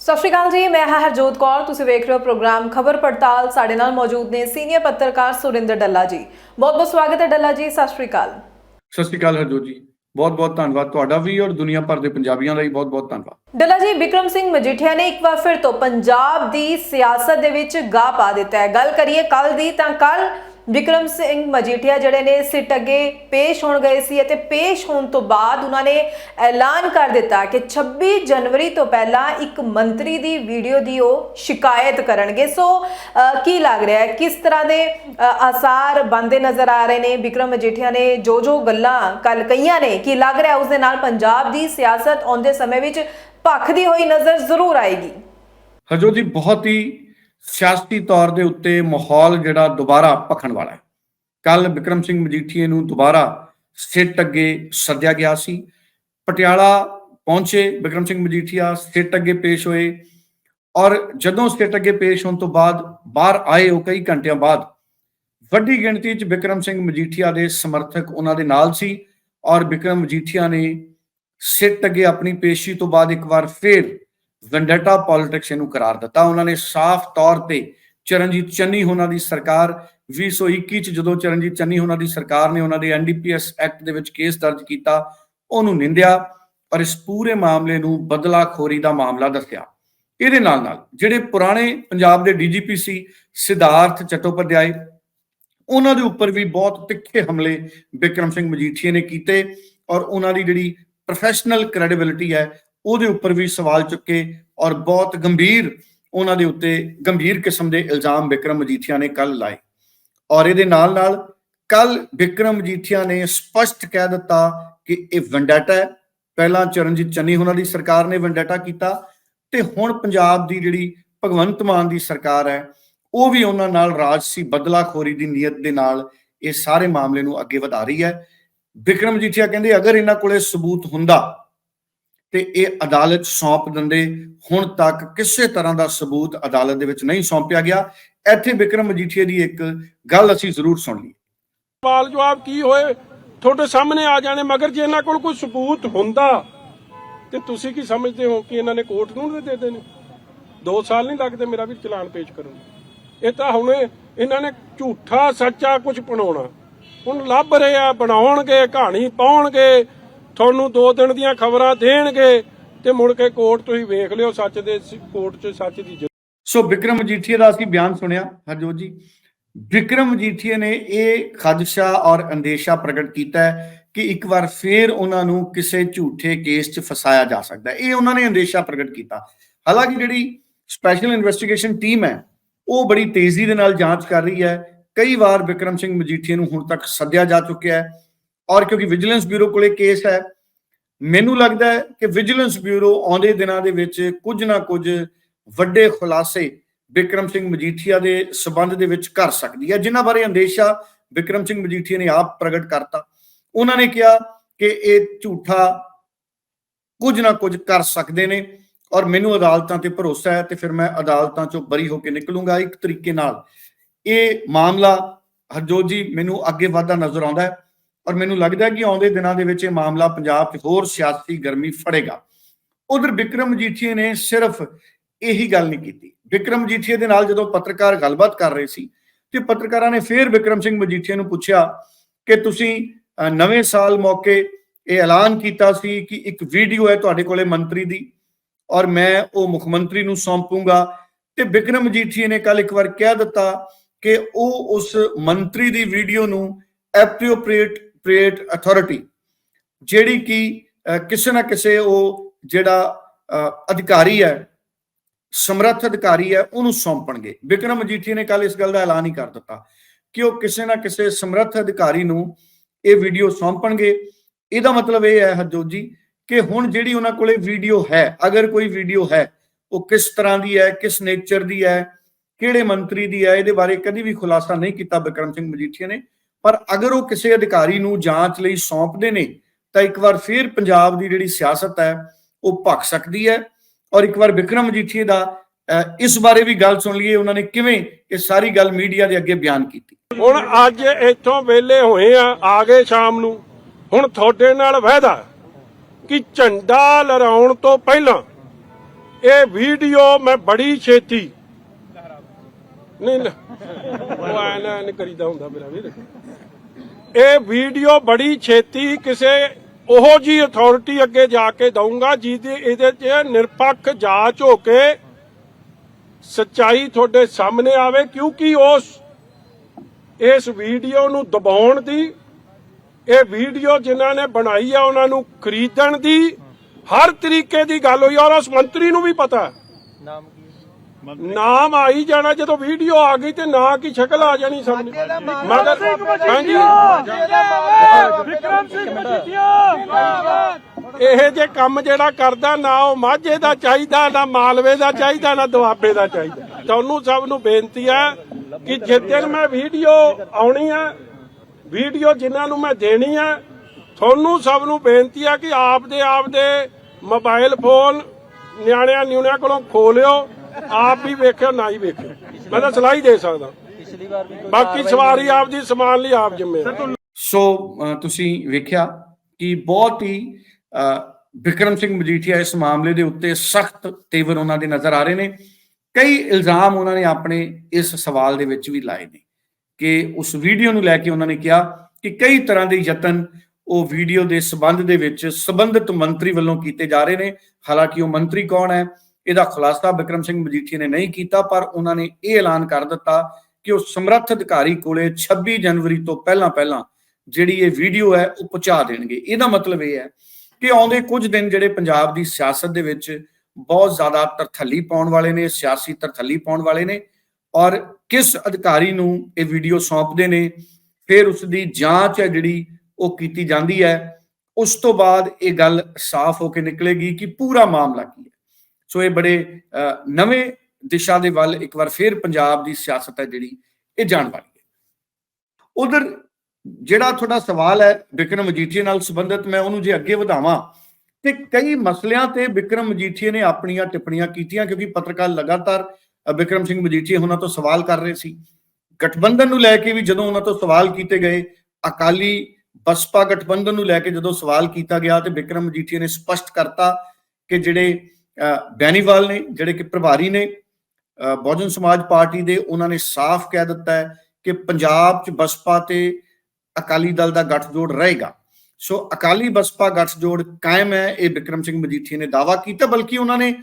ਸਤਿ ਸ਼੍ਰੀ ਅਕਾਲ ਜੀ ਮੈਂ ਹਾਂ ਹਰਜੋਤ ਕੌਰ। ਤੁਸੀਂ ਵੇਖ ਰਹੇ ਹੋ ਪ੍ਰੋਗਰਾਮ ਖਬਰ ਪੜਤਾਲ। ਸਾਡੇ ਨਾਲ ਮੌਜੂਦ ਨੇ ਸੀਨੀਅਰ ਪੱਤਰਕਾਰ ਸੁਰਿੰਦਰ ਡੱਲਾ ਜੀ। ਬਹੁਤ ਬਹੁਤ ਸਵਾਗਤ ਹੈ ਡੱਲਾ ਜੀ ਸਤਿ ਸ਼੍ਰੀ ਅਕਾਲ। ਸਤਿ ਸ਼੍ਰੀ ਅਕਾਲ ਹਰਜੋਤ ਜੀ। ਬਹੁਤ ਬਹੁਤ ਧੰਨਵਾਦ ਤੁਹਾਡਾ ਵੀ ਔਰ ਦੁਨੀਆ ਭਰ ਦੇ ਪੰਜਾਬੀਆਂ ਵੀ ਬਹੁਤ ਬਹੁਤ ਧੰਨਵਾਦ। ਡੱਲਾ ਜੀ ਵਿਕਰਮ ਸਿੰਘ ਮਜੀਠੀਆ ਨੇ ਇੱਕ ਵਾਰ ਫਿਰ ਤੋਂ ਪੰਜਾਬ ਦੀ ਸਿਆਸਤ ਦੇ ਵਿੱਚ ਗਾ ਪਾ ਦਿੱਤਾ ਹੈ। ਗੱਲ ਕਰੀਏ ਕੱਲ ਦੀ ਤਾਂ ਕੱਲ ਵਿਕਰਮ ਸਿੰਘ ਮਜੀਠੀਆ ਜਿਹੜੇ ਨੇ ਸਿੱਟ ਅੱਗੇ ਪੇਸ਼ ਹੋਣ ਗਏ ਸੀ ਅਤੇ ਪੇਸ਼ ਹੋਣ ਤੋਂ ਬਾਅਦ ਉਹਨਾਂ ਨੇ ਐਲਾਨ ਕਰ ਦਿੱਤਾ ਕਿ 26 ਜਨਵਰੀ ਤੋਂ ਪਹਿਲਾਂ ਇੱਕ ਮੰਤਰੀ ਦੀ ਵੀਡੀਓ ਦੀ ਉਹ ਸ਼ਿਕਾਇਤ ਕਰਨਗੇ। ਸੋ ਕੀ ਲੱਗ ਰਿਹਾ ਹੈ? ਕਿਸ ਤਰ੍ਹਾਂ ਦੇ ਆਸਾਰ ਬੰਦੇ ਨਜ਼ਰ ਆ ਰਹੇ ਨੇ? ਵਿਕਰਮ ਮਜੀਠੀਆ ਨੇ ਜੋ ਜੋ ਗੱਲਾਂ ਕੱਲ ਕਈਆਂ ਨੇ, ਕੀ ਲੱਗ ਰਿਹਾ ਉਸ ਦੇ ਨਾਲ ਪੰਜਾਬ ਦੀ ਸਿਆਸਤ ਆਉਂਦੇ ਸਮੇਂ ਵਿੱਚ ਭਖਦੀ ਹੋਈ ਨਜ਼ਰ ਜ਼ਰੂਰ ਆਏਗੀ? ਹਜੋ ਜੀ, ਬਹੁਤ ਹੀ ਸਿਆਸਤੀ ਤੌਰ ਦੇ ਉੱਤੇ ਮਾਹੌਲ ਜਿਹੜਾ ਦੁਬਾਰਾ ਭਖਣ ਵਾਲਾ ਹੈ। ਕੱਲ ਵਿਕਰਮ ਸਿੰਘ ਮਜੀਠੀਏ ਨੂੰ ਦੁਬਾਰਾ ਸਿੱਟ ਅੱਗੇ ਸੱਦਿਆ ਗਿਆ ਸੀ। ਪਟਿਆਲਾ ਪਹੁੰਚੇ ਵਿਕਰਮ ਸਿੰਘ ਮਜੀਠੀਆ, ਸਿੱਟ ਅੱਗੇ ਪੇਸ਼ ਹੋਏ। ਔਰ ਜਦੋਂ ਸਿੱਟ ਅੱਗੇ ਪੇਸ਼ ਹੋਣ ਤੋਂ ਬਾਅਦ ਬਾਹਰ ਆਏ ਉਹ ਕਈ ਘੰਟਿਆਂ ਬਾਅਦ ਵੱਡੀ ਗਿਣਤੀ 'ਚ ਵਿਕਰਮ ਸਿੰਘ ਮਜੀਠੀਆ ਦੇ ਸਮਰਥਕ ਉਹਨਾਂ ਦੇ ਨਾਲ ਸੀ ਔਰ ਵਿਕਰਮ ਮਜੀਠੀਆ ਨੇ ਸਿੱਟ ਅੱਗੇ ਆਪਣੀ ਪੇਸ਼ੀ ਤੋਂ ਬਾਅਦ ਇੱਕ ਵਾਰ ਫੇਰ ਵੈਂਡੇਟਾ ਪੋਲਿਟਿਕਸ ਇਹਨੂੰ ਕਰਾਰ ਦਿੱਤਾ। ਉਹਨਾਂ ਨੇ ਸਾਫ਼ ਤੌਰ ਤੇ ਚਰਨਜੀਤ ਚੰਨੀ ਹੋਣਾ ਦੀ ਸਰਕਾਰ 2021 ਚ ਜਦੋਂ ਚਰਨਜੀਤ ਚੰਨੀ ਹੋਣਾ ਦੀ ਸਰਕਾਰ ਨੇ ਉਹਨਾਂ ਦੇ ਐਨਡੀਪੀਐਸ ਐਕਟ ਦੇ ਵਿੱਚ ਕੇਸ ਦਰਜ ਕੀਤਾ, ਉਹਨੂੰ ਨਿੰਦਿਆ ਔਰ ਇਸ ਪੂਰੇ ਮਾਮਲੇ ਨੂੰ ਬਦਲਾਖੋਰੀ ਦਾ ਮਾਮਲਾ ਦੱਸਿਆ। ਇਹਦੇ ਨਾਲ ਨਾਲ ਜਿਹੜੇ ਪੁਰਾਣੇ ਪੰਜਾਬ ਦੇ ਡੀਜੀਪੀ ਸੀ, ਸਿਧਾਰਥ ਚਟੋਪਾਧਿਆਏ, ਉਹਨਾਂ ਦੇ ਉੱਪਰ ਵੀ ਬਹੁਤ ਤਿੱਖੇ ਹਮਲੇ ਬਿਕਰਮ ਸਿੰਘ ਮਜੀਠੀਆ ਨੇ ਕੀਤੇ ਔਰ ਉਹਨਾਂ ਦੀ ਜਿਹੜੀ ਪ੍ਰੋਫੈਸ਼ਨਲ ਕ੍ਰੈਡੀਬਿਲਿਟੀ ਹੈ ਉਹਦੇ ਉੱਪਰ ਵੀ ਸਵਾਲ ਚੁੱਕੇ ਔਰ ਬਹੁਤ ਗੰਭੀਰ ਉਹਨਾਂ ਦੇ ਉੱਤੇ ਗੰਭੀਰ ਕਿਸਮ ਦੇ ਇਲਜ਼ਾਮ ਵਿਕਰਮ ਮਜੀਠੀਆ ਨੇ ਕੱਲ ਲਾਏ। ਔਰ ਇਹਦੇ ਨਾਲ ਨਾਲ ਕੱਲ ਵਿਕਰਮ ਮਜੀਠੀਆ ਨੇ ਸਪਸ਼ਟ ਕਹਿ ਦਿੱਤਾ ਕਿ ਇਹ ਵੈਂਡੇਟਾ ਹੈ। ਪਹਿਲਾਂ ਚਰਨਜੀਤ ਚੰਨੀ ਉਹਨਾਂ ਦੀ ਸਰਕਾਰ ਨੇ ਵੈਂਡੇਟਾ ਕੀਤਾ ਤੇ ਹੁਣ ਪੰਜਾਬ ਦੀ ਜਿਹੜੀ ਭਗਵੰਤ ਮਾਨ ਦੀ ਸਰਕਾਰ ਹੈ, ਉਹ ਵੀ ਉਹਨਾਂ ਨਾਲ ਰਾਜਸੀ ਬਦਲਾਖੋਰੀ ਦੀ ਨੀਅਤ ਦੇ ਨਾਲ ਇਹ ਸਾਰੇ ਮਾਮਲੇ ਨੂੰ ਅੱਗੇ ਵਧਾ ਰਹੀ ਹੈ। ਵਿਕਰਮ ਮਜੀਠੀਆ ਕਹਿੰਦੇ, ਅਗਰ ਇਹਨਾਂ ਕੋਲੇ ਸਬੂਤ ਹੁੰਦਾ ਤੇ ਇਹ ਅਦਾਲਤ ਸੌਂਪ ਦਿੰਦੇ। ਹੁਣ ਤੱਕ ਕਿਸੇ ਤਰ੍ਹਾਂ ਦਾ ਸਬੂਤ ਅਦਾਲਤ ਦੇ ਵਿੱਚ ਨਹੀਂ ਸੌਂਪਿਆ ਗਿਆ। ਇੱਥੇ ਵਿਕਰਮ ਮਜੀਠੀਆ ਦੀ ਇੱਕ ਗੱਲ ਅਸੀਂ ਜ਼ਰੂਰ ਸੁਣ ਲਈ ਸਵਾਲ ਜਵਾਬ ਕੀ ਹੋਏ? ਤੁਹਾਡੇ ਸਾਹਮਣੇ ਆ ਜਾਣੇ, ਮਗਰ ਜੇ ਇਹਨਾਂ ਕੋਲ ਕੋਈ ਸਬੂਤ ਹੁੰਦਾ, ਤੇ ਤੁਸੀਂ ਕੀ ਸਮਝਦੇ ਹੋ ਕਿ ਇਹਨਾਂ ਨੇ ਕੋਰਟ ਨੂੰ ਦੇ ਦੇਣੇ? ਨੇ 2 ਸਾਲ ਨਹੀਂ ਲੱਗਦੇ ਮੇਰਾ ਵੀ ਚਲਾਨ ਪੇਸ਼ ਕਰਨ ਇਹ ਤਾਂ ਹੁਣ ਇਹਨਾਂ ਨੇ ਝੂਠਾ, ਸੱਚਾ ਕੁਝ ਬਣਾਉਣਾ। ਹੁਣ ਲੱਭ ਰਹੇ ਆ, ਬਣਾਉਣਗੇ, ਕਹਾਣੀ ਪਾਉਣਗੇ। ਤੁਹਾਨੂੰ ਦੋ ਦਿਨ ਦੀਆਂ ਖਬਰਾਂ ਦੇਣਗੇ ਤੇ ਮੁੜ ਕੇ ਕੋਰਟ ਤੁਸੀਂ ਵੇਖ ਲਿਓ ਸੱਚ ਦੇ ਕੋਰਟ 'ਚ ਸੱਚ ਦੀ ਸੋ ਵਿਕਰਮ ਮਜੀਠੀਆ ਦਾ ਅਸੀਂ ਬਿਆਨ ਸੁਣਿਆ, ਹਰਜੋਤ ਜੀ। ਵਿਕਰਮ ਮਜੀਠੀਆ ਨੇ ਇਹ ਖਦਸ਼ਾ ਔਰ ਅੰਦੇਸ਼ਾ ਪ੍ਰਗਟ ਕੀਤਾ ਹੈ ਕਿ ਇੱਕ ਵਾਰ ਫੇਰ ਉਹਨਾਂ ਨੂੰ ਕਿਸੇ ਝੂਠੇ ਕੇਸ 'ਚ ਫਸਾਇਆ ਜਾ ਸਕਦਾ ਹੈ। ਇਹ ਉਹਨਾਂ ਨੇ ਅੰਦੇਸ਼ਾ ਪ੍ਰਗਟ ਕੀਤਾ। ਹਾਲਾਂਕਿ ਜਿਹੜੀ ਸਪੈਸ਼ਲ ਇਨਵੈਸਟੀਗੇਸ਼ਨ ਟੀਮ ਹੈ, ਉਹ ਬੜੀ ਤੇਜ਼ੀ ਦੇ ਨਾਲ ਜਾਂਚ ਕਰ ਰਹੀ ਹੈ। ਕਈ ਵਾਰ ਵਿਕਰਮ ਸਿੰਘ ਮਜੀਠੀਆ ਨੂੰ ਹੁਣ ਤੱਕ ਸੱਦਿਆ ਜਾ ਚੁੱਕਿਆ ਹੈ। ਔਰ ਕਿਉਂਕਿ ਵਿਜੀਲੈਂਸ ਬਿਊਰੋ ਕੋਲੇ ਕੇਸ ਹੈ, ਮੈਨੂੰ ਲੱਗਦਾ ਹੈ ਕਿ ਵਿਜੀਲੈਂਸ ਬਿਊਰੋ ਆਉਂਦੇ ਦਿਨਾਂ ਦੇ ਵਿੱਚ ਕੁਝ ਨਾ ਕੁਝ ਵੱਡੇ ਖੁਲਾਸੇ ਵਿਕਰਮ ਸਿੰਘ ਮਜੀਠੀਆ ਦੇ ਸਬੰਧ ਦੇ ਵਿੱਚ ਕਰ ਸਕਦੀ ਹੈ, ਜਿਨ੍ਹਾਂ ਬਾਰੇ ਅੰਦੇਸ਼ਾ ਵਿਕਰਮ ਸਿੰਘ ਮਜੀਠੀਆ ਨੇ ਆਪ ਪ੍ਰਗਟ ਕਰਤਾ। ਉਹਨਾਂ ਨੇ ਕਿਹਾ ਕਿ ਇਹ ਝੂਠਾ ਕੁਝ ਨਾ ਕੁਝ ਕਰ ਸਕਦੇ ਨੇ ਔਰ ਮੈਨੂੰ ਅਦਾਲਤਾਂ ਤੇ ਭਰੋਸਾ ਹੈ ਤੇ ਫਿਰ ਮੈਂ ਅਦਾਲਤਾਂ ਚੋਂ ਬਰੀ ਹੋ ਕੇ ਨਿਕਲੂੰਗਾ ਇੱਕ ਤਰੀਕੇ ਨਾਲ। ਇਹ ਮਾਮਲਾ ਹਰਜੋਤ ਜੀ ਮੈਨੂੰ ਅੱਗੇ ਵਧਦਾ ਨਜ਼ਰ ਆਉਂਦਾ ਹੈ। ਔਰ ਮੈਨੂੰ ਲੱਗਦਾ ਕਿ ਆਉਂਦੇ ਦਿਨਾਂ ਦੇ ਵਿੱਚ ਇਹ ਮਾਮਲਾ ਪੰਜਾਬ 'ਚ ਹੋਰ ਸਿਆਸੀ ਗਰਮੀ ਫੜੇਗਾ। ਉਧਰ ਵਿਕਰਮ ਮਜੀਠੀਆ ਨੇ ਸਿਰਫ ਇਹੀ ਗੱਲ ਨਹੀਂ ਕੀਤੀ। ਵਿਕਰਮ ਮਜੀਠੀਆ ਦੇ ਨਾਲ ਜਦੋਂ ਪੱਤਰਕਾਰ ਗੱਲਬਾਤ ਕਰ ਰਹੇ ਸੀ ਤੇ ਪੱਤਰਕਾਰਾਂ ਨੇ ਫੇਰ ਵਿਕਰਮ ਸਿੰਘ ਮਜੀਠੀਆ ਨੂੰ ਪੁੱਛਿਆ ਕਿ ਤੁਸੀਂ ਨਵੇਂ ਸਾਲ ਮੌਕੇ ਇਹ ਐਲਾਨ ਕੀਤਾ ਸੀ ਕਿ ਇੱਕ ਵੀਡੀਓ ਹੈ ਤੁਹਾਡੇ ਕੋਲੇ ਮੰਤਰੀ ਦੀ ਔਰ ਮੈਂ ਉਹ ਮੁੱਖ ਮੰਤਰੀ ਨੂੰ ਸੌਂਪੂੰਗਾ। ਤੇ ਵਿਕਰਮ ਮਜੀਠੀਆ ਨੇ ਕੱਲ ਇੱਕ ਵਾਰ ਕਹਿ ਦਿੱਤਾ ਕਿ ਉਹ ਉਸ ਮੰਤਰੀ ਦੀ ਵੀਡੀਓ ਨੂੰ ਐਪਰੋਪ੍ਰੀਏਟ ਪ੍ਰੀਏਟ ਅਥਾਰਟੀ ਜਿਹੜੀ ਕਿ ਕਿਸੇ ਨਾ ਕਿਸੇ ਉਹ ਜਿਹੜਾ ਅਧਿਕਾਰੀ ਹੈ, ਸਮਰੱਥ ਅਧਿਕਾਰੀ ਹੈ, ਉਹਨੂੰ ਸੌਂਪਣਗੇ। ਵਿਕਰਮ ਮਜੀਠੀਆ ਨੇ ਕੱਲ ਇਸ ਗੱਲ ਦਾ ਐਲਾਨ ਹੀ ਕਰ ਦਿੱਤਾ ਕਿ ਉਹ ਕਿਸੇ ਨਾ ਕਿਸੇ ਸਮਰੱਥ ਅਧਿਕਾਰੀ ਨੂੰ ਇਹ ਵੀਡੀਓ ਸੌਂਪਣਗੇ। ਇਹਦਾ ਮਤਲਬ ਇਹ ਹੈ ਹਰਜੋਤ ਜੀ ਕਿ ਹੁਣ ਜਿਹੜੀ ਉਹਨਾਂ ਕੋਲੇ ਵੀਡੀਓ ਹੈ, ਅਗਰ ਕੋਈ ਵੀਡੀਓ ਹੈ, ਉਹ ਕਿਸ ਤਰ੍ਹਾਂ ਦੀ ਹੈ, ਕਿਸ ਨੇਚਰ ਦੀ ਹੈ, ਕਿਹੜੇ ਮੰਤਰੀ ਦੀ ਹੈ, ਇਹਦੇ ਬਾਰੇ ਕਦੀ ਵੀ ਖੁਲਾਸਾ ਨਹੀਂ ਕੀਤਾ ਵਿਕਰਮ ਸਿੰਘ ਮਜੀਠੀਆ ਨੇ। ਪਰ ਅਗਰ ਉਹ ਕਿਸੇ ਅਧਿਕਾਰੀ ਨੂੰ ਜਾਂਚ ਲਈ ਸੌਂਪਦੇ ਨੇ, ਤਾਂ ਇੱਕ ਵਾਰ ਫਿਰ ਪੰਜਾਬ ਦੀ ਜਿਹੜੀ ਸਿਆਸਤ ਹੈ, ਉਹ ਭਖ ਸਕਦੀ ਹੈ। ਔਰ ਇੱਕ ਵਾਰ ਵਿਕਰਮ ਮਜੀਠੀਆ ਦਾ ਇਸ ਬਾਰੇ ਵੀ ਗੱਲ ਸੁਣ ਲਈਏ, ਉਹਨਾਂ ਨੇ ਕਿਵੇਂ ਇਹ ਸਾਰੀ ਗੱਲ ਮੀਡੀਆ ਦੇ ਅੱਗੇ ਬਿਆਨ ਕੀਤੀ। ਹੁਣ ਅੱਜ ਇੱਥੋਂ ਵੇਲੇ ਹੋਏ ਆ ਆ ਗਏ ਸ਼ਾਮ ਨੂੰ। ਹੁਣ ਤੁਹਾਡੇ ਨਾਲ ਵਾਅਦਾ ਕਿ ਝੰਡਾ ਲਹਿਰਾਉਣ ਤੋਂ ਪਹਿਲਾਂ ਇਹ ਵੀਡੀਓ ਮੈਂ ਬੜੀ ਛੇਤੀ ਨਹੀਂ ਉਹ ਐ ਨਾ ਕਰੀਦਾ ਹੁੰਦਾ ਮੇਰਾ ਵੀਰ। ਇਹ ਵੀਡੀਓ ਬੜੀ ਛੇਤੀ ਕਿਸੇ ਉਹੋ ਜੀ ਅਥਾਰਟੀ ਅੱਗੇ ਜਾ ਕੇ ਦਊਂਗਾ ਜਿਹਦੇ ਇਹਦੇ 'ਚ ਨਿਰਪੱਖ ਜਾਂਚ ਹੋ ਕੇ ਸੱਚਾਈ ਤੁਹਾਡੇ ਸਾਹਮਣੇ ਆਵੇ, ਕਿਉਂਕਿ ਉਸ, ਇਸ ਵੀਡੀਓ ਨੂੰ ਦਬਾਉਣ ਦੀ, ਇਹ ਵੀਡੀਓ ਜਿਨ੍ਹਾਂ ਨੇ ਬਣਾਈ ਆ, ਉਹਨਾਂ ਨੂੰ ਖਰੀਦਣ ਦੀ, ਹਰ ਤਰੀਕੇ ਦੀ ਗੱਲ ਹੋਈ ਔਰ ਉਸ ਮੰਤਰੀ ਨੂੰ ਵੀ ਪਤਾ ਹੈ। ਨਾਮ ਆਈ ਜਾਣਾ ਜਦੋਂ ਵੀਡੀਓ ਆ ਗਈ ਤੇ ਨਾਂ ਕੀ ਸ਼ਕਲ ਆ ਜਾਣੀ ਸਾਹਮਣੇ ਮਗਰ ਹਾਂਜੀ। ਵਿਕਰਮ ਸਿੰਘ ਮਜੀਠੀਆ। ਇਹ ਜੇ ਕੰਮ ਜਿਹੜਾ ਕਰਦਾ ਨਾ ਉਹ ਮਾਝੇ ਦਾ ਚਾਹੀਦਾ ਨਾ ਮਾਲਵੇ ਦਾ ਚਾਹੀਦਾ ਨਾ ਦੁਆਬੇ ਦਾ ਚਾਹੀਦਾ। ਤੁਹਾਨੂੰ ਸਭ ਨੂੰ ਬੇਨਤੀ ਹੈ ਕਿ ਜਿੱਦਣ ਮੈਂ ਵੀਡੀਓ ਆਉਣੀ ਹੈ ਵੀਡੀਓ ਜਿਨ੍ਹਾਂ ਨੂੰ ਮੈਂ ਦੇਣੀ ਹੈ ਤੁਹਾਨੂੰ ਸਭ ਨੂੰ ਬੇਨਤੀ ਹੈ ਕਿ ਆਪਦੇ ਆਪਦੇ ਮੋਬਾਈਲ ਫੋਨ ਨਿਆਣਿਆਂ ਨਿਉਣਿਆਂ ਕੋਲੋਂ ਖੋਲਿਓ ਆਪ ਵੀ ਵੇਖਿਓ ਨਾ ਹੀ ਵੇਖਿਓ। ਮੈਂ ਤਾਂ ਸਲਾਹ ਹੀ ਦੇ ਸਕਦਾ। ਬਾਕੀ ਸਵਾਰੀ ਆਪਦੀ ਸਮਾਨ ਲਈ ਆਪ ਜ਼ਿੰਮੇਵਾਰ। ਸੋ ਤੁਸੀਂ ਵੇਖਿਆ ਕਿ ਬਹੁਤ ਹੀ ਵਿਕਰਮ ਸਿੰਘ ਮਜੀਠੀਆ ਇਸ ਮਾਮਲੇ ਦੇ ਉੱਤੇ ਸਖਤ ਤੇਵਰ ਉਹਨਾਂ ਦੇ ਨਜ਼ਰ ਆ ਰਹੇ ਨੇ। ਕਈ ਇਲਜ਼ਾਮ ਉਹਨਾਂ ਨੇ ਆਪਣੇ ਇਸ ਸਵਾਲ ਦੇ ਵਿੱਚ ਵੀ ਲਾਏ ਨੇ ਕਿ ਉਸ ਵੀਡੀਓ ਨੂੰ ਲੈ ਕੇ ਉਹਨਾਂ ਨੇ ਕਿਹਾ ਕਿ ਕਈ ਤਰ੍ਹਾਂ ਦੇ ਯਤਨ ਉਹ ਵੀਡੀਓ ਦੇ ਸਬੰਧ ਦੇ ਵਿੱਚ ਸਬੰਧਿਤ ਮੰਤਰੀ ਵੱਲੋਂ ਕੀਤੇ ਜਾ ਰਹੇ ਨੇ। ਹਾਲਾਂਕਿ ਉਹ ਮੰਤਰੀ ਕੌਣ ਹੈ? ਇਹਦਾ ਖੁਲਾਸਾ ਵਿਕਰਮ ਸਿੰਘ ਮਜੀਠੀਆ ਨੇ ਨਹੀਂ ਕੀਤਾ, ਪਰ ਉਹਨਾਂ ਨੇ ਇਹ ਐਲਾਨ ਕਰ ਦਿੱਤਾ ਕਿ ਉਹ ਸਮਰੱਥ ਅਧਿਕਾਰੀ ਕੋਲੇ 26 ਜਨਵਰੀ ਤੋਂ ਪਹਿਲਾਂ ਪਹਿਲਾਂ ਜਿਹੜੀ ਇਹ ਵੀਡੀਓ ਹੈ ਉਹ ਪਹੁੰਚਾ ਦੇਣਗੇ। ਇਹਦਾ ਮਤਲਬ ਇਹ ਹੈ ਕਿ ਆਉਂਦੇ ਕੁਝ ਦਿਨ ਜਿਹੜੇ ਪੰਜਾਬ ਦੀ ਸਿਆਸਤ ਦੇ ਵਿੱਚ ਬਹੁਤ ਜ਼ਿਆਦਾ ਤਰਥੱਲੀ ਪਾਉਣ ਵਾਲੇ ਨੇ, ਸਿਆਸੀ ਤਰਥੱਲੀ ਪਾਉਣ ਵਾਲੇ ਨੇ ਔਰ ਕਿਸ ਅਧਿਕਾਰੀ ਨੂੰ ਇਹ ਵੀਡੀਓ ਸੌਂਪਦੇ ਨੇ, ਫਿਰ ਉਸ ਦੀ ਜਾਂਚ ਹੈ ਜਿਹੜੀ ਉਹ ਕੀਤੀ ਜਾਂਦੀ ਹੈ। ਉਸ ਤੋਂ ਬਾਅਦ ਇਹ ਗੱਲ ਸਾਫ਼ ਹੋ ਕੇ ਨਿਕਲੇਗੀ ਕਿ ਪੂਰਾ ਮਾਮਲਾ ਕੀ ਹੈ। ਸੋ ਇਹ ਬੜੇ ਅ, ਨਵੇਂ ਦਿਸ਼ਾ ਦੇ ਵੱਲ ਇੱਕ ਵਾਰ ਫਿਰ ਪੰਜਾਬ ਦੀ ਸਿਆਸਤ ਹੈ ਜਿਹੜੀ ਇਹ ਜਾਣ ਵਾਲੀ ਹੈ। ਉਧਰ ਜਿਹੜਾ ਤੁਹਾਡਾ ਸਵਾਲ ਹੈ ਵਿਕਰਮ ਮਜੀਠੀਆ ਨਾਲ ਸੰਬੰਧਿਤ ਮੈਂ ਉਹਨੂੰ ਜੇ ਅੱਗੇ ਵਧਾਵਾਂ ਤੇ ਕਈ ਮਸਲਿਆਂ ਤੇ ਵਿਕਰਮ ਮਜੀਠੀਆ ਨੇ ਆਪਣੀਆਂ ਟਿੱਪਣੀਆਂ ਕੀਤੀਆਂ ਕਿਉਂਕਿ ਪੱਤਰਕਾਰ ਲਗਾਤਾਰ ਅ, ਵਿਕਰਮ ਸਿੰਘ ਮਜੀਠੀਆ ਉਹਨਾਂ ਤੋਂ ਸਵਾਲ ਕਰ ਰਹੇ ਸੀ। ਗਠਬੰਧਨ ਨੂੰ ਲੈ ਕੇ ਵੀ ਜਦੋਂ ਉਹਨਾਂ ਤੋਂ ਸਵਾਲ ਕੀਤੇ ਗਏ ਅਕਾਲੀ ਬਸਪਾ ਗਠਬੰਧਨ ਨੂੰ ਲੈ ਕੇ ਜਦੋਂ ਸਵਾਲ ਕੀਤਾ ਗਿਆ ਤੇ ਵਿਕਰਮ ਮਜੀਠੀਆ ਨੇ ਸਪਸ਼ਟ ਕਰਤਾ ਕਿ ਜਿਹੜੇ ਬੈਨੀਵਾਲ ਨੇ, ਜਿਹੜੇ ਕਿ ਪ੍ਰਭਾਰੀ ਨੇ ਬਹੁਜਨ ਸਮਾਜ ਪਾਰਟੀ ਦੇ, ਉਹਨਾਂ ਨੇ ਸਾਫ਼ ਕਹਿ ਦਿੱਤਾ ਹੈ ਕਿ ਪੰਜਾਬ 'ਚ ਬਸਪਾ ਤੇ ਅਕਾਲੀ ਦਲ ਦਾ ਗੱਠਜੋੜ ਰਹੇਗਾ। ਸੋ ਅਕਾਲੀ ਬਸਪਾ ਗੱਠਜੋੜ ਕਾਇਮ ਹੈ, ਇਹ ਵਿਕਰਮ ਸਿੰਘ ਮਜੀਠੀਆ ਨੇ ਦਾਵਾ ਕੀਤਾ, ਬਲਕਿ ਉਹਨਾਂ ਨੇ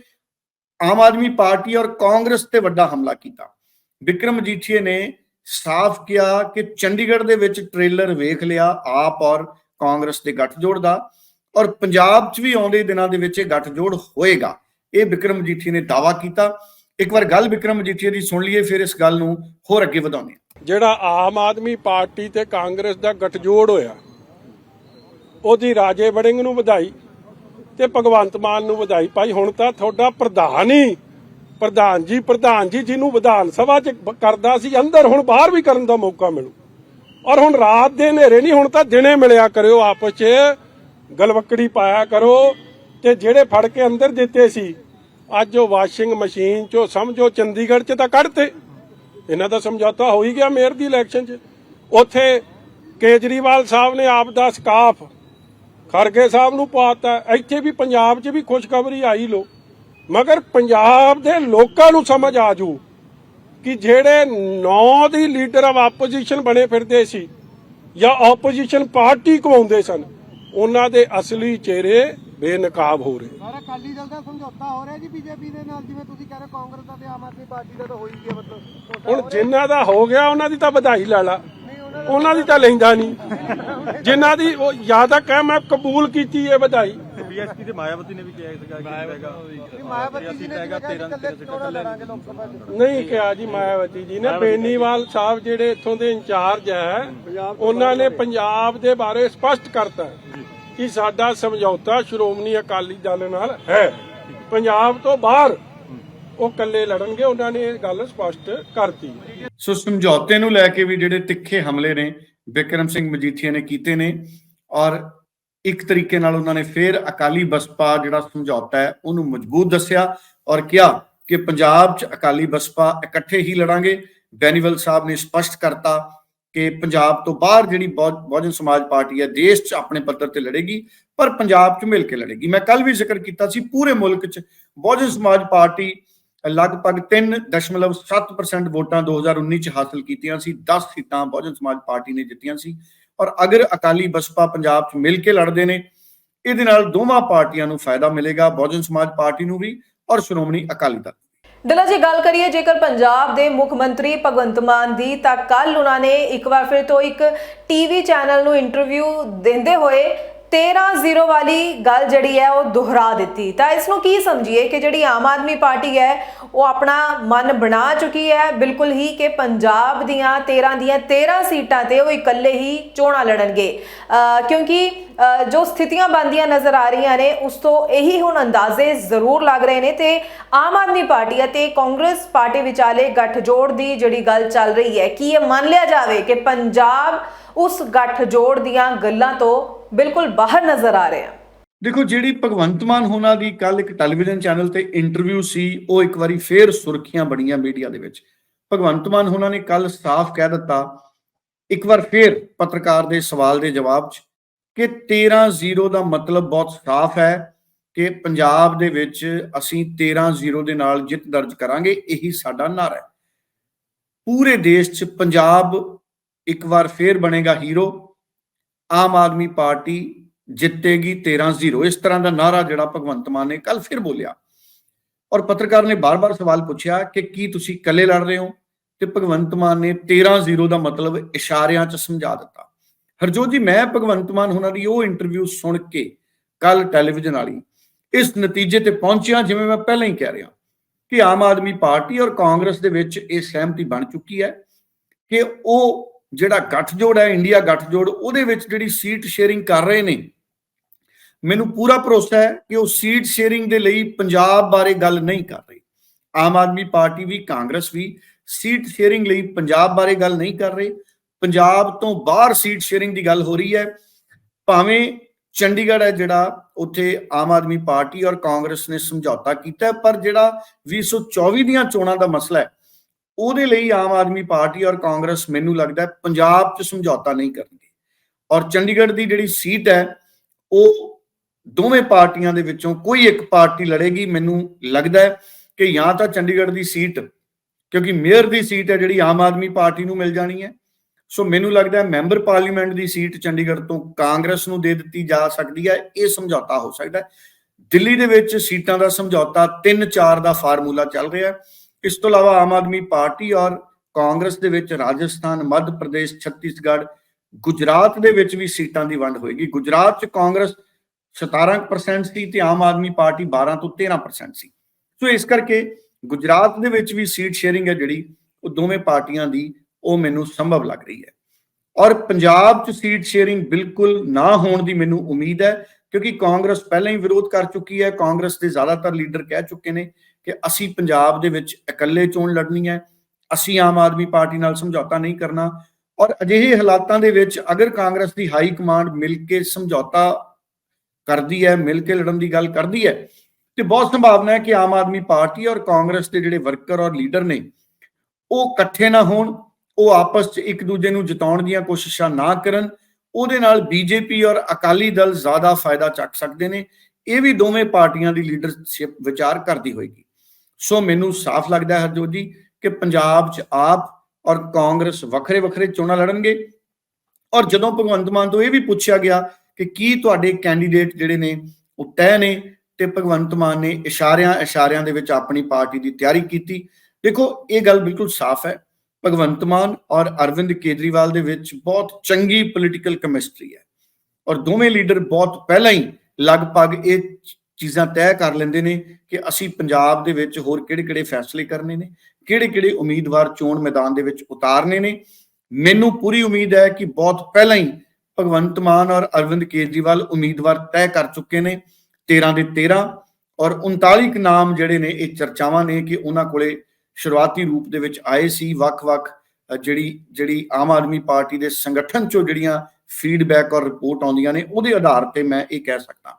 ਆਮ ਆਦਮੀ ਪਾਰਟੀ ਔਰ ਕਾਂਗਰਸ ਤੇ ਵੱਡਾ ਹਮਲਾ ਕੀਤਾ। ਵਿਕਰਮ ਮਜੀਠੀਆ ਨੇ ਸਾਫ਼ ਕਿਹਾ ਕਿ ਚੰਡੀਗੜ੍ਹ ਦੇ ਵਿੱਚ ਟ੍ਰੇਲਰ ਵੇਖ ਲਿਆ, ਆਪ ਔਰ ਕਾਂਗਰਸ ਦੇ ਗੱਠਜੋੜ ਦਾ, ਔਰ ਪੰਜਾਬ 'ਚ ਵੀ ਆਉਂਦੇ ਦਿਨਾਂ ਦੇ ਵਿੱਚ ਇਹ ਗੱਠਜੋੜ ਹੋਏਗਾ। ਇਹ ਵਿਕਰਮ ਮਜੀਠੀਆ ਨੇ ਦਾਵਾ ਕੀਤਾ। ਇੱਕ ਵਾਰ ਗੱਲ ਵਿਕਰਮ ਮਜੀਠੀਆ ਦੀ ਸੁਣ ਲਈਏ, ਫਿਰ ਇਸ ਗੱਲ ਨੂੰ ਹੋਰ ਅੱਗੇ ਵਧਾਉਂਦੇ ਹਾਂ। ਜਿਹੜਾ ਆਮ ਆਦਮੀ ਪਾਰਟੀ ਤੇ ਕਾਂਗਰਸ ਦਾ ਗੱਠਜੋੜ ਹੋਇਆ, ਉਹਦੀ ਰਾਜੇ ਵੜਿੰਗ ਨੂੰ ਵਧਾਈ ਤੇ ਭਗਵੰਤ ਮਾਨ ਨੂੰ ਵਧਾਈ। ਭਾਈ, ਹੁਣ ਤਾਂ ਤੁਹਾਡਾ ਪ੍ਰਧਾਨ ਹੀ, ਪ੍ਰਧਾਨ ਜੀ ਪ੍ਰਧਾਨ ਜੀ ਜਿਹਨੂੰ ਵਿਧਾਨ ਸਭਾ 'ਚ ਕਰਦਾ ਸੀ, ਅੰਦਰ ਹੁਣ ਬਾਹਰ ਵੀ ਕਰਨ ਦਾ ਮੌਕਾ ਮਿਲੂ। ਔਰ ਹੁਣ ਰਾਤ ਦੇ ਹਨੇਰੇ ਨਹੀਂ, ਹੁਣ ਤਾਂ ਦਿਨੇ ਮਿਲਿਆ ਕਰਿਓ ਆਪਸ 'ਚ, ਗਲਵੱਕੜੀ ਪਾਇਆ ਕਰੋ ਤੇ ਜਿਹੜੇ ਫੜ ਕੇ ਅੰਦਰ ਦਿੱਤੇ ਸੀ, ਅੱਜ ਉਹ ਵਾਸ਼ਿੰਗ ਮਸ਼ੀਨ 'ਚੋਂ ਸਮਝੋ ਚੰਡੀਗੜ੍ਹ 'ਚ ਤਾਂ ਕੱਢਤੇ। ਇਹਨਾਂ ਦਾ ਸਮਝੌਤਾ ਹੋ ਹੀ ਗਿਆ ਮੇਅਰ ਦੀ ਇਲੈਕਸ਼ਨ 'ਚ। ਉੱਥੇ ਕੇਜਰੀਵਾਲ ਸਾਹਿਬ ਨੇ ਆਪ ਦਾ ਸਕਾਫ ਖਰਗੇ ਸਾਹਿਬ ਨੂੰ ਪਾਤਾ ਇੱਥੇ ਵੀ ਪੰਜਾਬ 'ਚ ਵੀ ਖੁਸ਼ਖਬਰੀ ਆਈ ਲੋ। ਮਗਰ ਪੰਜਾਬ ਦੇ ਲੋਕਾਂ ਨੂੰ ਸਮਝ ਆ ਜੂ ਕਿ ਜਿਹੜੇ ਨੌ ਦੀ ਲੀਡਰ ਆਫ ਆਪੋਜੀਸ਼ਨ ਬਣੇ ਫਿਰਦੇ ਸੀ ਜਾਂ ਆਪੋਜੀਸ਼ਨ ਪਾਰਟੀ ਕਮਾਉਂਦੇ ਸਨ, ਉਹਨਾਂ ਦੇ ਅਸਲੀ ਚਿਹਰੇ ਬੇਨਕਾਬ ਹੋ ਰਹੇ। ਸਾਰਾ ਅਕਾਲੀ ਦਲ ਦਾ ਸਮਝੌਤਾ ਹੋ ਰਿਹਾ ਜੀ ਬੀਜੇਪੀ ਦੇ ਨਾਲ ਜਿਵੇਂ ਤੁਸੀਂ ਕਹਿ ਰਹੇ ਹੋ ਕਾਂਗਰਸ ਦਾ ਤੇ ਆਮ ਆਦਮੀ ਪਾਰਟੀ ਦਾ ਤਾਂ ਹੋ ਹੀ ਗਿਆ ਮਤਲਬ ਹੁਣ ਜਿਨ੍ਹਾਂ ਦਾ ਹੋ ਗਿਆ ਉਹਨਾਂ ਦੀ ਤਾਂ ਵਧਾਈ ਲੈ ਲਾ। ਉਹਨਾਂ ਦੀ ਤਾਂ ਲੈਂਦਾ ਨਹੀਂ। ਜਿਨ੍ਹਾਂ ਦੀ ਉਹ ਜ਼ਿਆਦਾ ਕਹਿ ਮੈਂ ਕਬੂਲ ਕੀਤੀ ਇਹ ਵਧਾਈ। ਬੀਐਸਪੀ ਤੇ ਮਾਇਆਵਤੀ ਨੇ ਵੀ ਕਿਹਾ ਸੀਗਾ ਕਿ ਮਾਇਆਵਤੀ ਜੀ ਨੇ ਕਿਹਾ ਕਿ ਇਕੱਲੇ ਚੋਣਾਂ ਲੜਾਂਗੇ ਲੋਕ ਸਭਾ ਚ ਨਹੀਂ ਕਿਹਾ ਜੀ ਮਾਇਆਵਤੀ ਜੀ ਨੇ। ਬੇਨੀਵਾਲ ਸਾਹਿਬ ਜਿਹੜੇ ਇੱਥੋਂ ਦੇ ਇੰਚਾਰਜ ਹੈ ਉਹਨਾਂ ਨੇ ਪੰਜਾਬ ਦੇ ਬਾਰੇ ਸਪਸ਼ਟ ਕਰਤਾ ਹੈ। ਕਿ ਸਾਡਾ ਸਮਝੌਤਾ ਸ਼੍ਰੋਮਣੀ ਅਕਾਲੀ ਦਲ ਨਾਲ ਹੈ। ਪੰਜਾਬ ਤੋਂ ਬਾਹਰ ਉਹ ਇਕੱਲੇ ਲੜਨਗੇ ਉਹਨਾਂ ਨੇ ਇਹ ਗੱਲ ਸਪਸ਼ਟ ਕਰਤੀ। ਸੋ ਸਮਝੌਤੇ ਨੂੰ ਲੈ ਕੇ ਵੀ ਜਿਹੜੇ ਤਿੱਖੇ ਹਮਲੇ ਨੇ ਵਿਕਰਮ ਸਿੰਘ ਮਜੀਠੀਆ ਨੇ ਕੀਤੇ ਨੇ ਔਰ ਇੱਕ ਤਰੀਕੇ ਨਾਲ ਉਹਨਾਂ ਨੇ ਫਿਰ ਅਕਾਲੀ ਬਸਪਾ ਜਿਹੜਾ ਸਮਝੌਤਾ ਹੈ ਉਹਨੂੰ ਮਜ਼ਬੂਤ ਦੱਸਿਆ ਔਰ ਕਿਹਾ ਕਿ ਪੰਜਾਬ 'ਚ ਅਕਾਲੀ ਬਸਪਾ ਇਕੱਠੇ ਹੀ ਲੜਾਂਗੇ। ਬੈਨੀਵਲ ਸਾਹਿਬ ਨੇ ਸਪਸ਼ਟ ਕਰਤਾ ਕਿ ਪੰਜਾਬ ਤੋਂ ਬਾਹਰ ਜਿਹੜੀ ਬਹੁ- ਬਹੁਜਨ ਸਮਾਜ ਪਾਰਟੀ ਹੈ, ਦੇਸ਼ 'ਚ ਆਪਣੇ ਪੱਧਰ ਤੇ ਲੜੇਗੀ, ਪਰ ਪੰਜਾਬ 'ਚ ਮਿਲ ਕੇ ਲੜੇਗੀ। ਮੈਂ ਕੱਲ ਵੀ ਜ਼ਿਕਰ ਕੀਤਾ ਸੀ, ਪੂਰੇ ਮੁਲਕ 'ਚ ਬਹੁਜਨ ਸਮਾਜ ਪਾਰਟੀ ਲਗਭਗ 3.7% ਵੋਟਾਂ 2019 ਚ ਹਾਸਲ ਕੀਤੀਆਂ ਸੀ 10 ਸੀਟਾਂ ਬਹੁਜਨ ਸਮਾਜ ਪਾਰਟੀ ਨੇ ਜਿੱਤੀਆਂ ਸੀ। ਔਰ ਅਗਰ ਅਕਾਲੀ ਬਸਪਾ ਪੰਜਾਬ ਚ ਮਿਲ ਕੇ ਲੜਦੇ ਨੇ, ਇਹਦੇ ਨਾਲ ਦੋਵਾਂ ਪਾਰਟੀਆਂ ਨੂੰ ਫਾਇਦਾ ਮਿਲੇਗਾ, ਬਹੁਜਨ ਸਮਾਜ ਪਾਰਟੀ ਨੂੰ ਵੀ ਔਰ ਸ਼੍ਰੋਮਣੀ ਅਕਾਲੀ ਦਲ ਦਿਲਾ, ਜੀ ਗੱਲ ਕਰੀਏ ਜੇਕਰ ਪੰਜਾਬ ਦੇ ਮੁੱਖ ਮੰਤਰੀ ਭਗਵੰਤ ਮਾਨ ਦੀ, ਤਾਂ ਕੱਲ ਉਹਨਾਂ ਨੇ ਇੱਕ ਵਾਰ ਫਿਰ ਤੋਂ ਇੱਕ ਟੀਵੀ ਚੈਨਲ ਨੂੰ ਇੰਟਰਵਿਊ ਦਿੰਦੇ ਹੋਏ 13-0 ਵਾਲੀ ਗੱਲ ਜਿਹੜੀ ਹੈ ਉਹ ਦੁਹਰਾ ਦਿੱਤੀ। ਤਾਂ ਇਸ ਨੂੰ ਕੀ ਸਮਝੀਏ ਕਿ ਜਿਹੜੀ ਆਮ ਆਦਮੀ ਪਾਰਟੀ ਹੈ, ਉਹ ਆਪਣਾ ਮਨ ਬਣਾ ਚੁੱਕੀ ਹੈ। ਬਿਲਕੁਲ ਹੀ ਕਿ ਪੰਜਾਬ ਦੀਆਂ 13 ਦੀਆਂ 13 ਸੀਟਾਂ ਤੇ ਉਹ ਇਕੱਲੇ ਹੀ ਚੋਣਾਂ ਲੜਨਗੇ। ਕਿਉਂਕਿ ਜੋ ਸਥਿਤੀਆਂ ਬਣਦੀਆਂ ਨਜ਼ਰ ਆ ਰਹੀਆਂ ਨੇ, ਉਸ ਤੋਂ ਇਹੀ ਹੁਣ ਅੰਦਾਜ਼ੇ ਜ਼ਰੂਰ ਲੱਗ ਰਹੇ ਨੇ ਤੇ ਆਮ ਆਦਮੀ ਪਾਰਟੀ ਅਤੇ ਕਾਂਗਰਸ ਪਾਰਟੀ ਵਿਚਾਲੇ ਗੱਠਜੋੜ ਦੀ ਜਿਹੜੀ ਗੱਲ ਚੱਲ ਰਹੀ ਹੈ, ਕੀ ਇਹ ਮੰਨ ਲਿਆ ਜਾਵੇ ਕਿ ਪੰਜਾਬ ਉਸ ਗੱਠਜੋੜ ਦੀਆਂ ਗੱਲਾਂ ਤੋਂ ਬਿਲਕੁਲ ਬਾਹਰ ਨਜ਼ਰ ਆ ਰਿਹਾ ਦੇਖੋ, ਜਿਹੜੀ ਭਗਵੰਤ ਮਾਨ ਹੋਣਾ ਦੀ ਕੱਲ ਇੱਕ ਟੈਲੀਵਿਜ਼ਨ ਚੈਨਲ ਤੇ ਇੰਟਰਵਿਊ ਸੀ, ਉਹ ਇੱਕ ਵਾਰੀ ਫੇਰ ਸੁਰਖੀਆਂ ਬੜੀਆਂ ਮੀਡੀਆ ਦੇ ਵਿੱਚ। ਭਗਵੰਤ ਮਾਨ ਹੋਣਾ ਨੇ ਕੱਲ ਸਾਫ਼ ਕਹਿ ਦਿੱਤਾ, ਇੱਕ ਵਾਰ ਫੇਰ ਪੱਤਰਕਾਰ ਦੇ ਸਵਾਲ ਦੇ ਜਵਾਬ 'ਚ ਕਿ 13-0 ਦਾ ਮਤਲਬ ਬਹੁਤ ਸਾਫ਼ ਹੈ ਕਿ ਪੰਜਾਬ ਦੇ ਵਿੱਚ ਅਸੀਂ 13-0 ਦੇ ਨਾਲ ਜਿੱਤ ਦਰਜ ਕਰਾਂਗੇ, ਇਹੀ ਸਾਡਾ ਨਾਰਾ ਹੈ। ਪੂਰੇ ਦੇਸ਼ 'ਚ ਪੰਜਾਬ ਇੱਕ ਵਾਰ ਫੇਰ ਬਣੇਗਾ ਹੀਰੋ। ਆਮ ਆਦਮੀ ਪਾਰਟੀ ਜਿੱਤੇਗੀ 13-0 ਇਸ ਤਰ੍ਹਾਂ ਦਾ ਨਾਰਾ ਜਿਹੜਾ ਭਗਵੰਤ ਮਾਨ ਨੇ ਕੱਲ ਫਿਰ ਬੋਲਿਆ। ਔਰ ਪੱਤਰਕਾਰ ਨੇ ਬਾਰ-ਬਾਰ ਸਵਾਲ ਪੁੱਛਿਆ ਕਿ ਕੀ ਤੁਸੀਂ ਇਕੱਲੇ ਲੜ ਰਹੇ ਹੋ? ਤੇ ਭਗਵੰਤ ਮਾਨ ਨੇ 13-0 ਦਾ ਮਤਲਬ ਇਸ਼ਾਰਿਆਂ 'ਚ ਸਮਝਾ ਦਿੱਤਾ। ਹਰਜੋਤ ਜੀ, ਮੈਂ ਭਗਵੰਤ ਮਾਨ ਉਹਨਾਂ ਦੀ ਉਹ ਇੰਟਰਵਿਊ ਸੁਣ ਕੇ ਕੱਲ ਟੈਲੀਵਿਜ਼ਨ ਵਾਲੀ ਇਸ ਨਤੀਜੇ ਤੇ ਪਹੁੰਚਿਆ ਜਿਵੇਂ ਮੈਂ ਪਹਿਲਾਂ ਹੀ ਕਹਿ ਰਿਹਾ ਕਿ ਆਮ ਆਦਮੀ ਪਾਰਟੀ ਔਰ ਕਾਂਗਰਸ ਦੇ ਵਿੱਚ ਇਹ ਸਹਿਮਤੀ ਬਣ ਚੁੱਕੀ ਹੈ ਕਿ ਉਹ ਜਿਹੜਾ ਗੱਠਜੋੜ ਹੈ, ਇੰਡੀਆ ਗੱਠਜੋੜ, ਉਹਦੇ ਵਿੱਚ ਜਿਹੜੀ ਸੀਟ ਸ਼ੇਅਰਿੰਗ ਕਰ ਰਹੇ ਨੇ, ਮੈਨੂੰ ਪੂਰਾ ਭਰੋਸਾ ਹੈ ਕਿ ਉਹ ਸੀਟ ਸ਼ੇਅਰਿੰਗ ਦੇ ਲਈ ਪੰਜਾਬ ਬਾਰੇ ਗੱਲ ਨਹੀਂ ਕਰ ਰਹੀ। ਆਮ ਆਦਮੀ ਪਾਰਟੀ ਵੀ, ਕਾਂਗਰਸ ਵੀ ਸੀਟ ਸ਼ੇਅਰਿੰਗ ਲਈ ਪੰਜਾਬ ਬਾਰੇ ਗੱਲ ਨਹੀਂ ਕਰ ਰਹੇ। ਪੰਜਾਬ ਤੋਂ ਬਾਹਰ ਸੀਟ ਸ਼ੇਅਰਿੰਗ ਦੀ ਗੱਲ ਹੋ ਰਹੀ ਹੈ। ਭਾਵੇਂ ਚੰਡੀਗੜ੍ਹ ਹੈ ਜਿਹੜਾ, ਉੱਥੇ ਆਮ ਆਦਮੀ ਪਾਰਟੀ ਔਰ ਕਾਂਗਰਸ ਨੇ ਸਮਝੌਤਾ ਕੀਤਾ ਪਰ ਜਿਹੜਾ 2024 ਦੀਆਂ ਚੋਣਾਂ ਦਾ ਮਸਲਾ ਹੈ ਉਹਦੇ ਲਈ ਆਮ ਆਦਮੀ ਪਾਰਟੀ ਔਰ ਕਾਂਗਰਸ ਮੈਨੂੰ ਲੱਗਦਾ ਪੰਜਾਬ 'ਚ ਸਮਝੌਤਾ ਨਹੀਂ ਕਰਨਗੇ। ਔਰ ਚੰਡੀਗੜ੍ਹ ਦੀ ਜਿਹੜੀ ਸੀਟ ਹੈ, ਉਹ ਦੋਵੇਂ ਪਾਰਟੀਆਂ ਦੇ ਵਿੱਚੋਂ ਕੋਈ ਇੱਕ ਪਾਰਟੀ ਲੜੇਗੀ। ਮੈਨੂੰ ਲੱਗਦਾ ਹੈ ਕਿ ਜਾਂ ਤਾਂ ਚੰਡੀਗੜ੍ਹ ਦੀ ਸੀਟ, ਕਿਉਂਕਿ ਮੇਅਰ ਦੀ ਸੀਟ ਹੈ ਜਿਹੜੀ ਆਮ ਆਦਮੀ ਪਾਰਟੀ ਨੂੰ ਮਿਲ ਜਾਣੀ ਹੈ। ਸੋ ਮੈਨੂੰ ਲੱਗਦਾ ਹੈ ਮੈਂਬਰ ਪਾਰਲੀਮੈਂਟ ਦੀ ਸੀਟ ਚੰਡੀਗੜ੍ਹ ਤੋਂ ਕਾਂਗਰਸ ਨੂੰ ਦੇ ਦਿੱਤੀ ਜਾ ਸਕਦੀ ਹੈ। ਇਹ ਸਮਝੌਤਾ ਹੋ ਸਕਦਾ ਹੈ। ਦਿੱਲੀ ਦੇ ਵਿੱਚ ਸੀਟਾਂ ਦਾ ਸਮਝੌਤਾ 3-4 ਦਾ ਫਾਰਮੂਲਾ ਚੱਲ ਰਿਹਾ ਹੈ। ਇਸ ਤੋਂ ਇਲਾਵਾ ਆਮ ਆਦਮੀ ਪਾਰਟੀ ਔਰ ਕਾਂਗਰਸ ਦੇ ਵਿੱਚ ਰਾਜਸਥਾਨ, ਮੱਧ ਪ੍ਰਦੇਸ਼, ਛੱਤੀਸਗੜ੍ਹ, ਗੁਜਰਾਤ ਦੇ ਵਿੱਚ ਵੀ ਸੀਟਾਂ ਦੀ ਵੰਡ ਹੋਏਗੀ। ਗੁਜਰਾਤ 'ਚ ਕਾਂਗਰਸ 17% ਸੀ ਤੇ ਆਮ ਆਦਮੀ ਪਾਰਟੀ 12 ਤੋਂ 13% ਸੀ। ਸੋ ਇਸ ਕਰਕੇ ਗੁਜਰਾਤ ਦੇ ਵਿੱਚ ਵੀ ਸੀਟ ਸ਼ੇਅਰਿੰਗ ਹੈ ਜਿਹੜੀ, ਉਹ ਦੋਵੇਂ ਪਾਰਟੀਆਂ ਦੀ, ਉਹ ਮੈਨੂੰ ਸੰਭਵ ਲੱਗ ਰਹੀ ਹੈ। ਔਰ ਪੰਜਾਬ 'ਚ ਸੀਟ ਸ਼ੇਅਰਿੰਗ ਬਿਲਕੁਲ ਨਾ ਹੋਣ ਦੀ ਮੈਨੂੰ ਉਮੀਦ ਹੈ, ਕਿਉਂਕਿ ਕਾਂਗਰਸ ਪਹਿਲਾਂ ਹੀ ਵਿਰੋਧ ਕਰ ਚੁੱਕੀ ਹੈ। ਕਾਂਗਰਸ ਦੇ ਜ਼ਿਆਦਾਤਰ ਲੀਡਰ ਕਹਿ ਚੁੱਕੇ ਨੇ ਕਿ ਅਸੀਂ ਪੰਜਾਬ ਦੇ ਵਿੱਚ ਇਕੱਲੇ ਚੋਣ ਲੜਨੀ ਹੈ, ਅਸੀਂ ਆਮ ਆਦਮੀ ਪਾਰਟੀ ਨਾਲ ਸਮਝੌਤਾ ਨਹੀਂ ਕਰਨਾ ਔਰ ਅਜਿਹੇ ਹਾਲਾਤਾਂ ਦੇ ਵਿੱਚ ਅਗਰ ਕਾਂਗਰਸ ਦੀ ਹਾਈ ਕਮਾਂਡ ਮਿਲ ਕੇ ਸਮਝੌਤਾ ਕਰਦੀ ਹੈ, ਮਿਲ ਕੇ ਲੜਨ ਦੀ ਗੱਲ ਕਰਦੀ ਹੈ, ਤੇ ਬਹੁਤ ਸੰਭਾਵਨਾ ਹੈ ਕਿ ਆਮ ਆਦਮੀ ਪਾਰਟੀ ਔਰ ਕਾਂਗਰਸ ਦੇ ਜਿਹੜੇ ਵਰਕਰ ਔਰ ਲੀਡਰ ਨੇ, ਉਹ ਇਕੱਠੇ ਨਾ ਹੋਣ, ਉਹ ਆਪਸ 'ਚ ਇੱਕ ਦੂਜੇ ਨੂੰ ਜਿਤਾਉਣ ਦੀਆਂ ਕੋਸ਼ਿਸ਼ਾਂ ਨਾ ਕਰਨ, ਉਹਦੇ ਨਾਲ ਬੀਜੇਪੀ ਔਰ ਅਕਾਲੀ ਦਲ ਜ਼ਿਆਦਾ ਫਾਇਦਾ ਚੱਕ ਸਕਦੇ ਨੇ, ਇਹ ਵੀ ਦੋਵੇਂ ਪਾਰਟੀਆਂ ਦੀ ਲੀਡਰਸ਼ਿਪ ਵਿਚਾਰ ਕਰਦੀ ਹੋਏਗੀ। ਸੋ ਮੈਨੂੰ ਸਾਫ਼ ਲੱਗਦਾ ਹੈ ਹਰਜੋਤ ਜੀ ਕਿ ਪੰਜਾਬ 'ਚ ਆਪ ਔਰ ਕਾਂਗਰਸ ਵੱਖਰੇ ਵੱਖਰੇ ਚੋਣਾਂ ਲੜਨਗੇ। ਔਰ ਜਦੋਂ ਭਗਵੰਤ ਮਾਨ ਤੋਂ ਇਹ ਵੀ ਪੁੱਛਿਆ ਗਿਆ ਕਿ ਕੀ ਤੁਹਾਡੇ ਕੈਂਡੀਡੇਟ ਜਿਹੜੇ ਨੇ ਉਹ ਤੈਅ ਨੇ ਤੇ ਭਗਵੰਤ ਮਾਨ ਨੇ ਇਸ਼ਾਰਿਆਂ ਇਸ਼ਾਰਿਆਂ ਦੇ ਵਿੱਚ ਆਪਣੀ ਪਾਰਟੀ ਦੀ ਤਿਆਰੀ ਕੀਤੀ। ਦੇਖੋ, ਇਹ ਗੱਲ ਬਿਲਕੁਲ ਸਾਫ਼ ਹੈ। ਭਗਵੰਤ ਮਾਨ ਔਰ ਅਰਵਿੰਦ ਕੇਜਰੀਵਾਲ ਦੇ ਵਿੱਚ ਬਹੁਤ ਚੰਗੀ ਪੋਲੀਟੀਕਲ ਕੈਮਿਸਟਰੀ ਹੈ। ਔਰ ਦੋਵੇਂ ਲੀਡਰ ਬਹੁਤ ਪਹਿਲਾਂ ਹੀ ਲਗਭਗ ਇਹ ਚੀਜ਼ਾਂ ਤੈਅ ਕਰ ਲੈਂਦੇ ਨੇ ਕਿ ਅਸੀਂ ਪੰਜਾਬ ਦੇ ਵਿੱਚ ਹੋਰ ਕਿਹੜੇ-ਕਿਹੜੇ ਫੈਸਲੇ ਕਰਨੇ ਨੇ, ਕਿਹੜੇ-ਕਿਹੜੇ ਉਮੀਦਵਾਰ ਚੋਣ ਮੈਦਾਨ ਦੇ ਵਿੱਚ ਉਤਾਰਨੇ ਨੇ। ਮੈਨੂੰ ਪੂਰੀ ਉਮੀਦ ਹੈ ਕਿ ਬਹੁਤ ਪਹਿਲਾਂ ਹੀ ਭਗਵੰਤ ਮਾਨ ਔਰ ਅਰਵਿੰਦ ਕੇਜਰੀਵਾਲ ਉਮੀਦਵਾਰ ਤੈਅ ਕਰ ਚੁੱਕੇ ਨੇ 13 ਦੇ 13 ਔਰ 39 ਕ ਨਾਮ ਜਿਹੜੇ ਨੇ ਇਹ ਚਰਚਾਵਾਂ ਨੇ ਕਿ ਉਹਨਾਂ ਕੋਲੇ ਸ਼ੁਰੂਆਤੀ ਰੂਪ ਦੇ ਵਿੱਚ ਆਏ ਸੀ। ਵੱਖ-ਵੱਖ ਜਿਹੜੀ ਜਿਹੜੀ ਆਮ ਆਦਮੀ ਪਾਰਟੀ ਦੇ ਸੰਗਠਨ ਚੋਂ ਜਿਹੜੀਆਂ ਫੀਡਬੈਕ ਔਰ ਰਿਪੋਰਟ ਆਉਂਦੀਆਂ ਨੇ ਉਹਦੇ ਆਧਾਰ ਤੇ ਮੈਂ ਇਹ ਕਹਿ ਸਕਦਾ।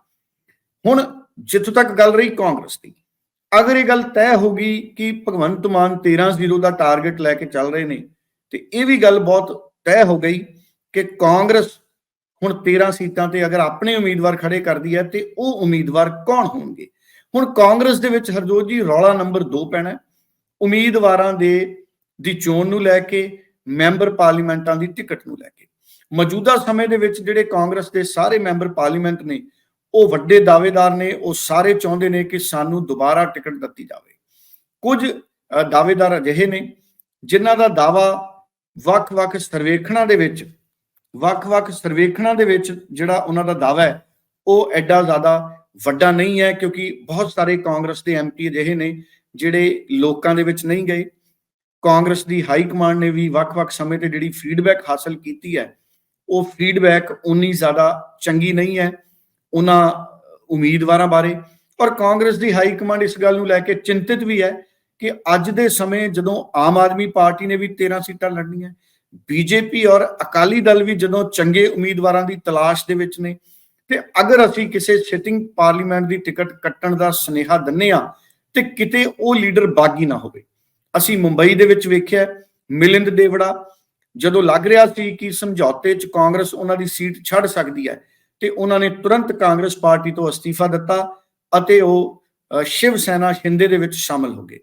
ਹੁਣ ਜਿੱਥੋਂ ਤੱਕ ਗੱਲ ਰਹੀ ਕਾਂਗਰਸ ਦੀ, ਅਗਰ ਇਹ ਗੱਲ ਤੈਅ ਹੋ ਗਈ ਕਿ ਭਗਵੰਤ ਮਾਨ 13-0 ਦਾ ਟਾਰਗੇਟ ਲੈ ਕੇ ਚੱਲ ਰਹੇ ਨੇ, ਤੇ ਇਹ ਵੀ ਗੱਲ ਬਹੁਤ ਤੈਅ ਹੋ ਗਈ ਕਿ ਕਾਂਗਰਸ ਹੁਣ 13 ਸੀਟਾਂ ਤੇ ਅਗਰ ਆਪਣੇ ਉਮੀਦਵਾਰ ਖੜੇ ਕਰਦੀ ਹੈ, ਤੇ ਉਹ ਉਮੀਦਵਾਰ ਕੌਣ ਹੋਣਗੇ? ਹੁਣ ਕਾਂਗਰਸ ਦੇ ਵਿੱਚ ਹਰਜੋਤ ਜੀ, ਰੌਲਾ ਨੰਬਰ 2 ਪੈਣਾ ਉਮੀਦਵਾਰਾਂ ਦੇ, ਦੀ ਚੋਣ ਨੂੰ ਲੈ ਕੇ, ਮੈਂਬਰ ਪਾਰਲੀਮੈਂਟਾਂ ਦੀ ਟਿਕਟ ਨੂੰ ਲੈ ਕੇ। ਮੌਜੂਦਾ ਸਮੇਂ ਦੇ ਵਿੱਚ ਜਿਹੜੇ ਕਾਂਗਰਸ ਦੇ ਸਾਰੇ ਮੈਂਬਰ ਪਾਰਲੀਮੈਂਟ ਨੇ ਉਹ ਵੱਡੇ ਦਾਅਵੇਦਾਰ ਨੇ, ਉਹ ਸਾਰੇ ਚਾਹੁੰਦੇ ਨੇ ਕਿ ਸਾਨੂੰ ਦੁਬਾਰਾ ਟਿਕਟ ਦਿੱਤੀ ਜਾਵੇ। ਕੁਝ ਦਾਅਵੇਦਾਰ ਅਜਿਹੇ ਨੇ ਜਿਨ੍ਹਾਂ ਦਾ ਦਾਵਾ ਵੱਖ-ਵੱਖ ਸਰਵੇਖਣਾਂ ਦੇ ਵਿੱਚ, ਵੱਖ-ਵੱਖ ਸਰਵੇਖਣਾਂ ਦੇ ਵਿੱਚ ਜਿਹੜਾ ਉਹਨਾਂ ਦਾ ਦਾਵਾ ਹੈ, ਉਹ ਐਡਾ ਜ਼ਿਆਦਾ ਵੱਡਾ ਨਹੀਂ ਹੈ ਕਿਉਂਕਿ ਬਹੁਤ ਸਾਰੇ ਕਾਂਗਰਸ ਦੇ ਐਮਪੀ ਅਜਿਹੇ ਨੇ ਜਿਹੜੇ ਲੋਕਾਂ ਦੇ ਵਿੱਚ ਨਹੀਂ ਗਏ। ਕਾਂਗਰਸ ਦੀ ਹਾਈ ਕਮਾਂਡ ਨੇ ਵੀ ਵੱਖ-ਵੱਖ ਸਮੇਂ ਤੇ ਜਿਹੜੀ ਫੀਡਬੈਕ ਹਾਸਲ ਕੀਤੀ ਹੈ, ਉਹ ਫੀਡਬੈਕ ਉਨੀ ਜ਼ਿਆਦਾ ਚੰਗੀ ਨਹੀਂ ਹੈ। ਉਹਨਾਂ ਉਮੀਦਵਾਰਾਂ ਬਾਰੇ। ਔਰ ਕਾਂਗਰਸ ਦੀ ਹਾਈ ਕਮਾਂਡ ਇਸ ਗੱਲ ਨੂੰ ਲੈ ਕੇ ਚਿੰਤਿਤ ਵੀ ਹੈ ਕਿ ਅੱਜ ਦੇ ਸਮੇਂ ਜਦੋਂ ਆਮ ਆਦਮੀ ਪਾਰਟੀ ਨੇ ਵੀ 13 ਸੀਟਾਂ ਲੜਨੀਆਂ, ਬੀਜੇਪੀ ਔਰ ਅਕਾਲੀ ਦਲ ਵੀ ਜਦੋਂ ਚੰਗੇ ਉਮੀਦਵਾਰਾਂ ਦੀ ਤਲਾਸ਼ ਦੇ ਵਿੱਚ ਨੇ, ਤੇ ਅਗਰ ਅਸੀਂ ਕਿਸੇ ਸਿਟਿੰਗ ਪਾਰਲੀਮੈਂਟ ਦੀ ਟਿਕਟ ਕੱਟਣ ਦਾ ਸੁਨੇਹਾ ਦਿੰਨੇ ਆ ਤੇ ਕਿਤੇ ਉਹ ਲੀਡਰ ਬਾਗੀ ਨਾ ਹੋਵੇ। ਅਸੀਂ ਮੁੰਬਈ ਦੇ ਵਿੱਚ ਵੇਖਿਆ, ਮਿਲਿੰਦ ਦੇਵੜਾ, ਜਦੋਂ ਲੱਗ ਰਿਹਾ ਸੀ ਕਿ ਸਮਝੌਤੇ 'ਚ ਕਾਂਗਰਸ ਉਹਨਾਂ ਦੀ ਸੀਟ ਛੱਡ ਸਕਦੀ ਹੈ ਤੇ ਉਹਨਾਂ ਨੇ ਤੁਰੰਤ ਕਾਂਗਰਸ ਪਾਰਟੀ ਤੋਂ ਅਸਤੀਫਾ ਦਿੱਤਾ ਅਤੇ ਉਹ ਸ਼ਿਵ ਸੈਨਾ ਸ਼ਿੰਦੇ ਦੇ ਵਿੱਚ ਸ਼ਾਮਲ ਹੋ ਗਏ।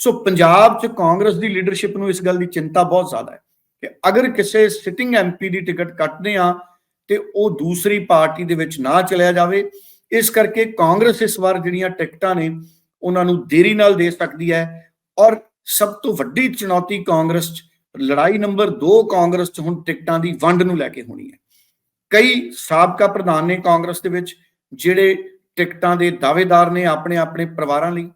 ਸੋ ਪੰਜਾਬ 'ਚ ਕਾਂਗਰਸ ਦੀ ਲੀਡਰਸ਼ਿਪ ਨੂੰ ਇਸ ਗੱਲ ਦੀ ਚਿੰਤਾ ਬਹੁਤ ਜ਼ਿਆਦਾ ਹੈ ਕਿ ਅਗਰ ਕਿਸੇ ਸਿਟਿੰਗ ਐਮਪੀ ਦੀ ਟਿਕਟ ਕੱਟਦੇ ਆ ਤੇ ਉਹ ਦੂਸਰੀ ਪਾਰਟੀ ਦੇ ਵਿੱਚ ਨਾ ਚਲਿਆ ਜਾਵੇ, ਇਸ ਕਰਕੇ ਕਾਂਗਰਸ ਇਸ ਵਾਰ ਜਿਹੜੀਆਂ ਟਿਕਟਾਂ ਨੇ ਉਹਨਾਂ ਨੂੰ ਦੇਰੀ ਨਾਲ ਦੇ ਸਕਦੀ ਹੈ ਔਰ ਸਭ ਤੋਂ ਵੱਡੀ ਚੁਣੌਤੀ ਕਾਂਗਰਸ 'ਚ ਲੜਾਈ ਨੰਬਰ 2 ਕਾਂਗਰਸ 'ਚ ਹੁਣ ਟਿਕਟਾਂ ਦੀ ਵੰਡ ਨੂੰ ਲੈ ਕੇ ਹੋਣੀ ਹੈ। ਕਈ ਸਾਬਕਾ ਪ੍ਰਧਾਨ ਨੇ ਕਾਂਗਰਸ ਦੇ ਵਿੱਚ, ਜਿਹੜੇ ਟਿਕਟਾਂ ਦੇ ਦਾਅਵੇਦਾਰ ਨੇ ਆਪਣੇ ਆਪਣੇ ਪਰਿਵਾਰਾਂ ਲਈ,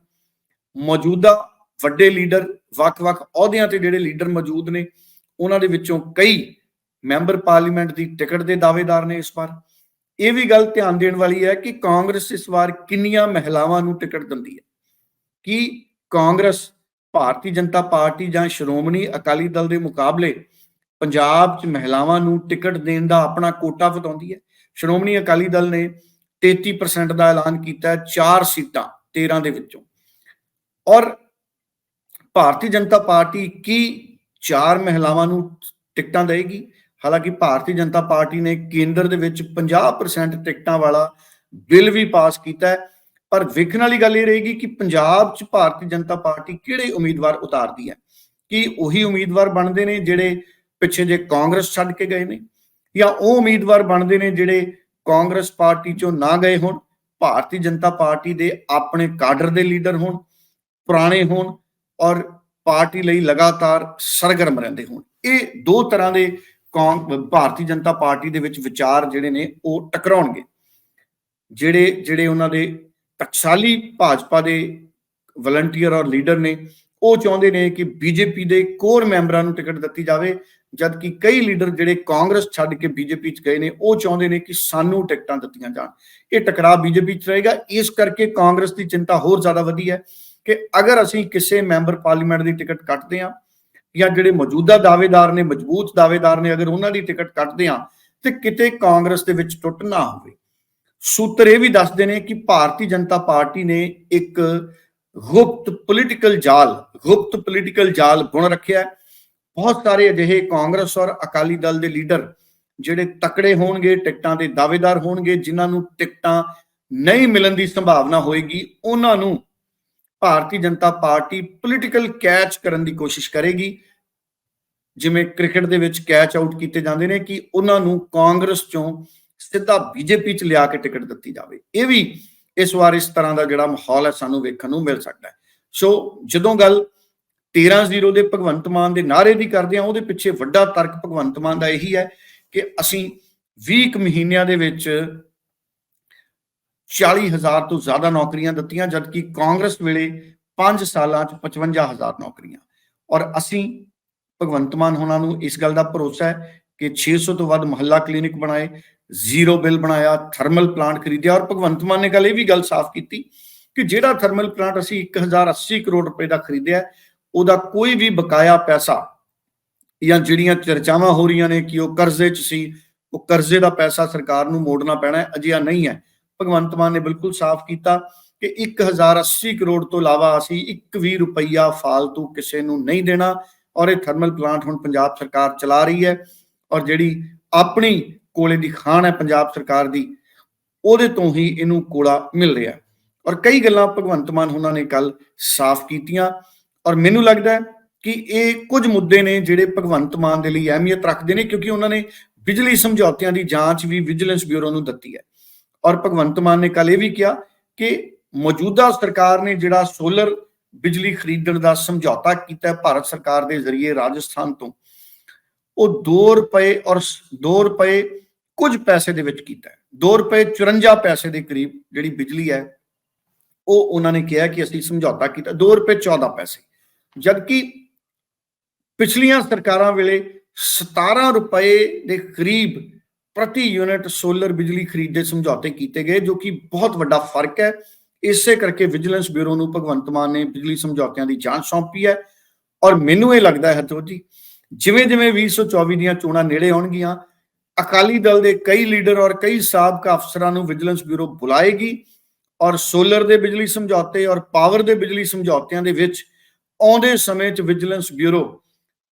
ਮੌਜੂਦਾ ਵੱਡੇ ਲੀਡਰ ਵੱਖ-ਵੱਖ ਅਹੁਦਿਆਂ ਤੇ ਜਿਹੜੇ ਲੀਡਰ ਮੌਜੂਦ ਨੇ, ਉਹਨਾਂ ਦੇ ਵਿੱਚੋਂ ਕਈ ਮੈਂਬਰ ਪਾਰਲੀਮੈਂਟ ਦੀ ਟਿਕਟ ਦੇ ਦਾਅਵੇਦਾਰ ਨੇ ਇਸ ਵਾਰ। ਇਹ ਵੀ ਗੱਲ ਧਿਆਨ ਦੇਣ ਵਾਲੀ ਹੈ ਕਿ ਕਾਂਗਰਸ ਇਸ ਵਾਰ ਕਿੰਨੀਆਂ ਮਹਿਲਾਵਾਂ ਨੂੰ ਟਿਕਟ ਦਿੰਦੀ ਹੈ। ਕੀ ਕਾਂਗਰਸ ਭਾਰਤੀ ਜਨਤਾ ਪਾਰਟੀ ਜਾਂ ਸ਼੍ਰੋਮਣੀ ਅਕਾਲੀ ਦਲ ਦੇ ਮੁਕਾਬਲੇ ਪੰਜਾਬ 'ਚ ਮਹਿਲਾਵਾਂ ਨੂੰ ਟਿਕਟ ਦੇਣ ਦਾ ਆਪਣਾ ਕੋਟਾ ਵਧਾਉਂਦੀ ਹੈ। ਸ਼੍ਰੋਮਣੀ ਅਕਾਲੀ ਦਲ ਨੇ 33% ਦਾ ਐਲਾਨ ਕੀਤਾ ਹੈ 4 ਸੀਟਾਂ 13 ਦੇ ਵਿੱਚੋਂ। ਔਰ ਭਾਰਤੀ ਜਨਤਾ ਪਾਰਟੀ ਕੀ ਚਾਰ ਮਹਿਲਾਵਾਂ ਨੂੰ ਟਿਕਟਾਂ ਦੇਗੀ ਹਾਲਾਂਕਿ ਭਾਰਤੀ ਜਨਤਾ ਪਾਰਟੀ ਨੇ ਕੇਂਦਰ ਦੇ ਵਿੱਚ 50% ਟਿਕਟਾਂ ਵਾਲਾ ਬਿੱਲ ਵੀ ਪਾਸ ਕੀਤਾ ਹੈ। ਪਰ ਵੇਖਣ ਵਾਲੀ ਗੱਲ ਇਹ ਰਹੇਗੀ ਕਿ ਪੰਜਾਬ 'ਚ ਭਾਰਤੀ ਜਨਤਾ ਪਾਰਟੀ ਕਿਹੜੇ ਉਮੀਦਵਾਰ ਉਤਾਰਦੀ ਹੈ। ਕਿ ਉਹੀ ਉਮੀਦਵਾਰ ਬਣਦੇ ਨੇ ਜਿਹੜੇ ਪਿੱਛੇ ਜੇ ਕਾਂਗਰਸ ਛੱਡ ਕੇ ਗਏ ਨੇ ਜਾਂ ਉਹ ਉਮੀਦਵਾਰ ਬਣਦੇ ਨੇ ਜਿਹੜੇ ਕਾਂਗਰਸ ਪਾਰਟੀ 'ਚੋਂ ਨਾ ਗਏ ਹੋਣ, ਭਾਰਤੀ ਜਨਤਾ ਪਾਰਟੀ ਦੇ ਆਪਣੇ ਕਾਡਰ ਦੇ ਲੀਡਰ ਹੋਣ, ਪੁਰਾਣੇ ਹੋਣ ਔਰ ਪਾਰਟੀ ਲਈ ਲਗਾਤਾਰ ਸਰਗਰਮ ਰਹਿੰਦੇ ਹੋਣ। ਇਹ ਦੋ ਤਰ੍ਹਾਂ ਦੇ ਕਾਂ- ਭਾਰਤੀ ਜਨਤਾ ਪਾਰਟੀ ਦੇ ਵਿੱਚ ਵਿਚਾਰ ਜਿਹੜੇ ਨੇ ਉਹ ਟਕਰਾਉਣਗੇ। ਜਿਹੜੇ ਜਿਹੜੇ ਉਹਨਾਂ ਦੇ ਟਕਸਾਲੀ ਭਾਜਪਾ ਦੇ ਵਲੰਟੀਅਰ ਔਰ ਲੀਡਰ ਨੇ, ਉਹ ਚਾਹੁੰਦੇ ਨੇ ਕਿ ਬੀਜੇਪੀ ਦੇ ਕੋਰ ਮੈਂਬਰਾਂ ਨੂੰ ਟਿਕਟ ਦਿੱਤੀ ਜਾਵੇ ਜਦਕਿ ਕਈ ਲੀਡਰ ਜਿਹੜੇ ਕਾਂਗਰਸ ਛੱਡ ਕੇ ਬੀਜੇਪੀ ਚ ਗਏ ਨੇ, ਉਹ ਚਾਹੁੰਦੇ ਨੇ ਕਿ ਸਾਨੂੰ ਟਿਕਟਾਂ ਦਿੱਤੀਆਂ ਜਾਣ। ਇਹ ਟਕਰਾਅ ਬੀਜੇਪੀ ਚ ਰਹੇਗਾ। ਇਸ ਕਰਕੇ ਕਾਂਗਰਸ ਦੀ ਚਿੰਤਾ ਹੋਰ ਜ਼ਿਆਦਾ ਵਧੀ ਹੈ ਕਿ ਅਗਰ ਅਸੀਂ ਕਿਸੇ ਮੈਂਬਰ ਪਾਰਲੀਮੈਂਟ ਦੀ ਟਿਕਟ ਕੱਟਦੇ ਹਾਂ ਜਾਂ ਜਿਹੜੇ ਮੌਜੂਦਾ ਦਾਅਵੇਦਾਰ ਨੇ, ਮਜ਼ਬੂਤ ਦਾਅਵੇਦਾਰ ਨੇ, ਅਗਰ ਉਹਨਾਂ ਦੀ ਟਿਕਟ ਕੱਟਦੇ ਹਾਂ ਤੇ ਕਿਤੇ ਕਾਂਗਰਸ ਦੇ ਵਿੱਚ ਟੁੱਟ ਨਾ ਹੋਵੇ। ਸੂਤਰ ਇਹ ਵੀ ਦੱਸਦੇ ਨੇ ਕਿ ਭਾਰਤੀ ਜਨਤਾ ਪਾਰਟੀ ਨੇ ਇੱਕ ਗੁਪਤ ਪੋਲੀਟੀਕਲ ਜਾਲ, ਗੁਪਤ ਪੋਲੀਟੀਕਲ ਜਾਲ ਬੁਣ ਰੱਖਿਆ ਹੈ। ਬਹੁਤ ਸਾਰੇ ਅਜਿਹੇ ਕਾਂਗਰਸ ਔਰ ਅਕਾਲੀ ਦਲ ਦੇ ਲੀਡਰ ਜਿਹੜੇ ਤਕੜੇ ਹੋਣਗੇ, ਟਿਕਟਾਂ ਦੇ ਦਾਅਵੇਦਾਰ ਹੋਣਗੇ, ਜਿਨ੍ਹਾਂ ਨੂੰ ਟਿਕਟਾਂ ਨਹੀਂ ਮਿਲਣ ਦੀ ਸੰਭਾਵਨਾ ਹੋਏਗੀ, ਉਹਨਾਂ ਨੂੰ Bharatiya Janata party political catch ਕਰਨ ਦੀ ਕੋਸ਼ਿਸ਼ ਕਰੇਗੀ। ਜਿਵੇਂ ਕ੍ਰਿਕਟ ਦੇ ਵਿੱਚ ਕੈਚ ਆਊਟ ਕੀਤੇ ਜਾਂਦੇ ਨੇ ਕਿ ਉਹਨਾਂ ਨੂੰ ਕਾਂਗਰਸ ਚੋਂ ਸਿੱਧਾ ਬੀਜੇਪੀ ਚ ਲਿਆ ਕੇ ਟਿਕਟ ਦਿੱਤੀ ਜਾਵੇ। ਇਹ ਵੀ ਇਸ ਵਾਰ ਇਸ ਤਰ੍ਹਾਂ ਦਾ ਜਿਹੜਾ ਮਾਹੌਲ ਹੈ, ਸਾਨੂੰ ਵੇਖਣ ਨੂੰ ਮਿਲ ਸਕਦਾ ਹੈ। ਸੋ ਜਦੋਂ ਗੱਲ 13-0 ਦੇ ਭਗਵੰਤ ਮਾਨ ਦੇ ਨਾਅਰੇ ਦੀ ਕਰਦੇ ਆ ਉਹਦੇ ਪਿੱਛੇ ਵੱਡਾ ਤਰਕ ਭਗਵੰਤ ਮਾਨ ਦਾ ਇਹੀ ਹੈ ਕਿ ਅਸੀਂ 20 ਕੁ ਮਹੀਨਿਆਂ ਦੇ ਵਿੱਚ 40000 ਤੋਂ ਜ਼ਿਆਦਾ ਨੌਕਰੀਆਂ ਦਿੱਤੀਆਂ, ਜਦਕਿ ਕਾਂਗਰਸ ਵੇਲੇ 5 ਸਾਲਾਂ 'ਚ 55000 ਨੌਕਰੀਆਂ। ਔਰ ਅਸੀਂ ਭਗਵੰਤ ਮਾਨ ਹੋਣਾ ਨੂੰ ਇਸ ਗੱਲ ਦਾ ਭਰੋਸਾ ਹੈ ਕਿ 600 ਤੋਂ ਵੱਧ ਮਹੱਲਾ ਕਲੀਨਿਕ ਬਣਾਏ, ਜ਼ੀਰੋ ਬਿੱਲ ਬਣਾਇਆ, ਥਰਮਲ ਪਲਾਂਟ ਖਰੀਦਿਆ। ਔਰ ਭਗਵੰਤ ਮਾਨ ਨੇ ਗੱਲ ਇਹ ਵੀ ਗੱਲ ਸਾਫ਼ ਕੀਤੀ ਕਿ ਜਿਹੜਾ ਥਰਮਲ ਪਲਾਂਟ ਅਸੀਂ 1080 ਕਰੋੜ ਰੁਪਏ ਦਾ ਖਰੀਦਿਆ ਉਹਦਾ ਕੋਈ ਵੀ ਬਕਾਇਆ ਪੈਸਾ ਜਾਂ ਜਿਹੜੀਆਂ ਚਰਚਾਵਾਂ ਹੋ ਰਹੀਆਂ ਨੇ ਕਿ ਉਹ ਕਰਜ਼ੇ 'ਚ ਸੀ, ਉਹ ਕਰਜ਼ੇ ਦਾ ਪੈਸਾ ਸਰਕਾਰ ਨੂੰ ਮੋੜਨਾ ਪੈਣਾ ਹੈ, ਅਜਿਹਾ ਨਹੀਂ ਹੈ। ਭਗਵੰਤ ਮਾਨ ਨੇ ਬਿਲਕੁਲ ਸਾਫ਼ ਕੀਤਾ ਕਿ 1080 ਕਰੋੜ ਤੋਂ ਇਲਾਵਾ ਅਸੀਂ ਇੱਕ ਵੀ ਰੁਪਈਆ ਫਾਲਤੂ ਕਿਸੇ ਨੂੰ ਨਹੀਂ ਦੇਣਾ ਔਰ ਇਹ ਥਰਮਲ ਪਲਾਂਟ ਹੁਣ ਪੰਜਾਬ ਸਰਕਾਰ ਚਲਾ ਰਹੀ ਹੈ ਔਰ ਜਿਹੜੀ ਆਪਣੀ ਕੋਲੇ ਦੀ ਖਾਨ ਹੈ ਪੰਜਾਬ ਸਰਕਾਰ ਦੀ, ਉਹਦੇ ਤੋਂ ਹੀ ਇਹਨੂੰ ਕੋਲਾ ਮਿਲ ਰਿਹਾ। ਔਰ ਕਈ ਗੱਲਾਂ ਭਗਵੰਤ ਮਾਨ ਉਹਨਾਂ ਨੇ ਕੱਲ ਸਾਫ਼ ਕੀਤੀਆਂ। ਔਰ ਮੈਨੂੰ ਲੱਗਦਾ ਕਿ ਇਹ ਕੁਝ ਮੁੱਦੇ ਨੇ ਜਿਹੜੇ ਭਗਵੰਤ ਮਾਨ ਦੇ ਲਈ ਅਹਿਮੀਅਤ ਰੱਖਦੇ ਨੇ, ਕਿਉਂਕਿ ਉਹਨਾਂ ਨੇ ਬਿਜਲੀ ਸਮਝੌਤਿਆਂ ਦੀ ਜਾਂਚ ਵੀ ਵਿਜੀਲੈਂਸ ਬਿਊਰੋ ਨੂੰ ਦਿੱਤੀ ਹੈ। ਔਰ ਭਗਵੰਤ ਮਾਨ ਨੇ ਕੱਲ ਇਹ ਵੀ ਕਿਹਾ ਕਿ ਮੌਜੂਦਾ ਸਰਕਾਰ ਨੇ ਜਿਹੜਾ ਸੋਲਰ ਬਿਜਲੀ ਖਰੀਦਣ ਦਾ ਸਮਝੌਤਾ ਕੀਤਾ ਹੈ ਭਾਰਤ ਸਰਕਾਰ ਦੇ ਜ਼ਰੀਏ ਰਾਜਸਥਾਨ ਤੋਂ, ਉਹ 2 ਰੁਪਏ ਔਰ 2 ਰੁਪਏ ਕੁਝ ਪੈਸੇ ਦੇ ਵਿੱਚ ਕੀਤਾ ਹੈ। 2 ਰੁਪਏ 54 ਪੈਸੇ ਦੇ ਕਰੀਬ ਜਿਹੜੀ ਬਿਜਲੀ ਹੈ, ਉਹ ਉਹਨਾਂ ਨੇ ਕਿਹਾ ਕਿ ਅਸੀਂ ਸਮਝੌਤਾ ਕੀਤਾ 2 ਰੁਪਏ 14 ਪੈਸੇ। ਜਦਕਿ ਪਿਛਲੀਆਂ ਸਰਕਾਰਾਂ ਵੇਲੇ 17 ਰੁਪਏ ਦੇ ਕਰੀਬ ਪ੍ਰਤੀ ਯੂਨਿਟ ਸੋਲਰ ਬਿਜਲੀ ਖਰੀਦ ਦੇ ਸਮਝੌਤੇ ਕੀਤੇ ਗਏ, ਜੋ ਕਿ ਬਹੁਤ ਵੱਡਾ ਫ਼ਰਕ ਹੈ। ਇਸੇ ਕਰਕੇ ਵਿਜੀਲੈਂਸ ਬਿਊਰੋ ਨੂੰ ਭਗਵੰਤ ਮਾਨ ਨੇ ਬਿਜਲੀ ਸਮਝੌਤਿਆਂ ਦੀ ਜਾਂਚ ਸੌਂਪੀ ਹੈ। ਔਰ ਮੈਨੂੰ ਇਹ ਲੱਗਦਾ ਹੈ ਹਰਜੋਤ ਜੀ ਜਿਵੇਂ ਜਿਵੇਂ 2024 ਦੀਆਂ ਚੋਣਾਂ ਨੇੜੇ ਆਉਣਗੀਆਂ, ਅਕਾਲੀ ਦਲ ਦੇ ਕਈ ਲੀਡਰ ਔਰ ਕਈ ਸਾਬਕਾ ਅਫਸਰਾਂ ਨੂੰ ਵਿਜੀਲੈਂਸ ਬਿਊਰੋ ਬੁਲਾਏਗੀ ਔਰ ਸੋਲਰ ਦੇ ਬਿਜਲੀ ਸਮਝੌਤੇ ਔਰ ਪਾਵਰ ਦੇ ਬਿਜਲੀ ਸਮਝੌਤਿਆਂ ਦੇ ਵਿੱਚ ਆਉਂਦੇ ਸਮੇਂ 'ਚ ਵਿਜੀਲੈਂਸ ਬਿਊਰੋ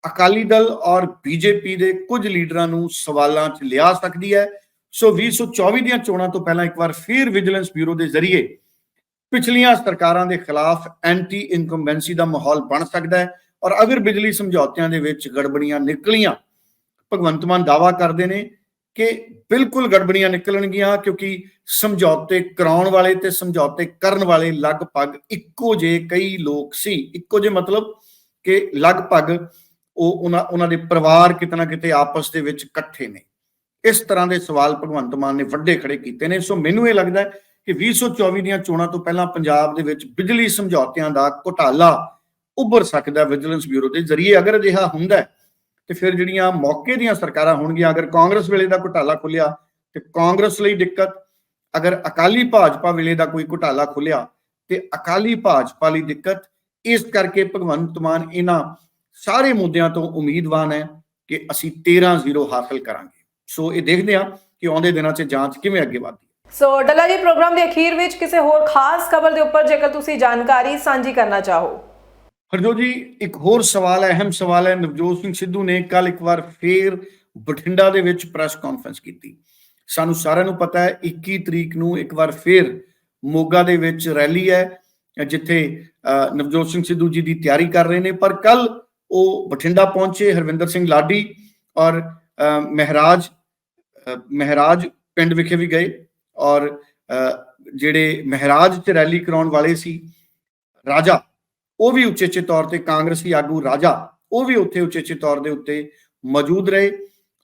ਅਕਾਲੀ ਦਲ ਔਰ ਬੀਜੇਪੀ ਦੇ ਕੁਝ ਲੀਡਰਾਂ ਨੂੰ ਸਵਾਲਾਂ 'ਚ ਲਿਆ ਸਕਦੀ ਹੈ। ਸੋ 2024 ਦੀਆਂ ਚੋਣਾਂ ਤੋਂ ਪਹਿਲਾਂ ਇੱਕ ਵਾਰ ਫਿਰ ਵਿਜੀਲੈਂਸ ਬਿਊਰੋ ਦੇ ਜ਼ਰੀਏ ਪਿਛਲੀਆਂ ਸਰਕਾਰਾਂ ਦੇ ਖਿਲਾਫ ਐਂਟੀ ਇਨਕੰਬੈਂਸੀ ਦਾ ਮਾਹੌਲ ਬਣ ਸਕਦਾ ਹੈ ਔਰ ਅਗਰ ਬਿਜਲੀ ਸਮਝੌਤਿਆਂ ਦੇ ਵਿੱਚ ਗੜਬੜੀਆਂ ਨਿਕਲੀਆਂ, ਭਗਵੰਤ ਮਾਨ ਦਾਵਾ ਕਰਦੇ ਨੇ ਕਿ ਬਿਲਕੁਲ ਗੜਬੜੀਆਂ ਨਿਕਲਣਗੀਆਂ ਕਿਉਂਕਿ ਸਮਝੌਤੇ ਕਰਾਉਣ ਵਾਲੇ ਤੇ ਸਮਝੌਤੇ ਕਰਨ ਵਾਲੇ ਲਗਭਗ ਇੱਕੋ ਜਿਹੇ ਕਈ ਲੋਕ ਸੀ। ਇੱਕੋ ਜਿਹੇ ਮਤਲਬ ਕਿ ਲਗਭਗ ਉਹ ਉਹਨਾਂ ਉਹਨਾਂ ਦੇ ਪਰਿਵਾਰ ਕਿਤਨਾ ਕਿਤੇ ਆਪਸ ਦੇ ਵਿੱਚ ਇਕੱਠੇ ਨੇ। ਇਸ ਤਰ੍ਹਾਂ ਦੇ ਸਵਾਲ ਭਗਵੰਤ ਮਾਨ ਨੇ ਵੱਡੇ ਖੜੇ ਕੀਤੇ ਨੇ। ਸੋ ਮੈਨੂੰ ਇਹ ਲੱਗਦਾ ਹੈ ਕਿ 2024 ਦੀਆਂ ਚੋਣਾਂ ਤੋਂ ਪਹਿਲਾਂ ਪੰਜਾਬ ਦੇ ਵਿੱਚ ਬਿਜਲੀ ਸਮਝੌਤਿਆਂ ਦਾ ਘੁਟਾਲਾ ਉੱਭਰ ਸਕਦਾ ਵਿਜੀਲੈਂਸ ਬਿਊਰੋ ਦੇ ਜ਼ਰੀਏ। ਅਗਰ ਅਜਿਹਾ ਹੁੰਦਾ ਹੈ ਤੇ ਫਿਰ ਜਿਹੜੀਆਂ ਮੌਕੇ ਦੀਆਂ ਸਰਕਾਰਾਂ ਹੋਣਗੀਆਂ, ਅਗਰ ਕਾਂਗਰਸ ਵੇਲੇ ਦਾ ਘੁਟਾਲਾ ਖੁੱਲਿਆ, ਤੇ ਕਾਂਗਰਸ ਲਈ ਦਿੱਕਤ, ਅਗਰ ਅਕਾਲੀ ਭਾਜਪਾ ਵੇਲੇ ਦਾ ਕੋਈ ਘੁਟਾਲਾ ਖੁੱਲਿਆ, ਤੇ ਅਕਾਲੀ ਭਾਜਪਾ ਲਈ ਦਿੱਕਤ, ਇਸ ਕਰਕੇ ਭਗਵੰਤ ਮਾਨ ਇਹਨਾਂ ਸਾਰੇ ਮੁੱਦਿਆਂ ਤੋਂ ਉਮੀਦਵਾਨ ਹੈ ਕਿ ਅਸੀਂ 13-0 ਹਾਸਲ ਕਰਾਂਗੇ। ਸੋ ਇਹ ਦੇਖਦੇ ਹਾਂ ਕਿ ਆਉਂਦੇ ਦਿਨਾਂ 'ਚ ਜਾਂਚ ਕਿਵੇਂ ਅੱਗੇ ਵਧਦੀ ਹੈ। ਸੋ ਡੱਲਾ ਜੀ, ਪ੍ਰੋਗਰਾਮ ਦੇ ਅਖੀਰ ਵਿੱਚ ਕਿਸੇ ਹੋਰ ਖਾਸ ਖਬਰ ਦੇ ਉੱਪਰ ਜੇਕਰ ਤੁਸੀਂ ਜਾਣਕਾਰੀ ਸਾਂਝੀ ਕਰਨਾ ਚਾਹੋ। ਹਰਜੋਤ ਜੀ, ਇੱਕ ਹੋਰ ਸਵਾਲ ਹੈ, ਅਹਿਮ ਸਵਾਲ ਹੈ। ਨਵਜੋਤ ਸਿੰਘ ਸਿੱਧੂ ਨੇ ਕੱਲ ਇੱਕ ਵਾਰ ਫੇਰ ਬਠਿੰਡਾ ਦੇ ਵਿੱਚ ਪ੍ਰੈਸ ਕਾਨਫਰੰਸ ਕੀਤੀ। ਸਾਨੂੰ ਸਾਰਿਆਂ ਨੂੰ ਪਤਾ ਹੈ 21 ਤਰੀਕ ਨੂੰ ਇੱਕ ਵਾਰ ਫੇਰ ਮੋਗਾ ਦੇ ਵਿੱਚ ਰੈਲੀ ਹੈ, ਜਿੱਥੇ ਨਵਜੋਤ ਸਿੰਘ ਸਿੱਧੂ ਜੀ ਦੀ ਤਿਆਰੀ ਕਰ ਰਹੇ ਨੇ। ਪਰ ਕੱਲ ਉਹ ਬਠਿੰਡਾ ਪਹੁੰਚੇ, ਹਰਵਿੰਦਰ ਸਿੰਘ ਲਾਡੀ ਔਰ ਮਹਿਰਾਜ ਮਹਿਰਾਜ ਪਿੰਡ ਵਿਖੇ ਵੀ ਗਏ ਔਰ ਜਿਹੜੇ ਮਹਿਰਾਜ ਤੇ ਰੈਲੀ ਕਰਾਉਣ ਵਾਲੇ ਸੀ, ਰਾਜਾ ਉਹ ਵੀ ਉਚੇਚੇ ਤੌਰ ਤੇ ਕਾਂਗਰਸੀ ਆਗੂ ਰਾਜਾ ਉਹ ਵੀ ਉੱਥੇ ਉਚੇਚੇ ਤੌਰ ਦੇ ਉੱਤੇ ਮੌਜੂਦ ਰਹੇ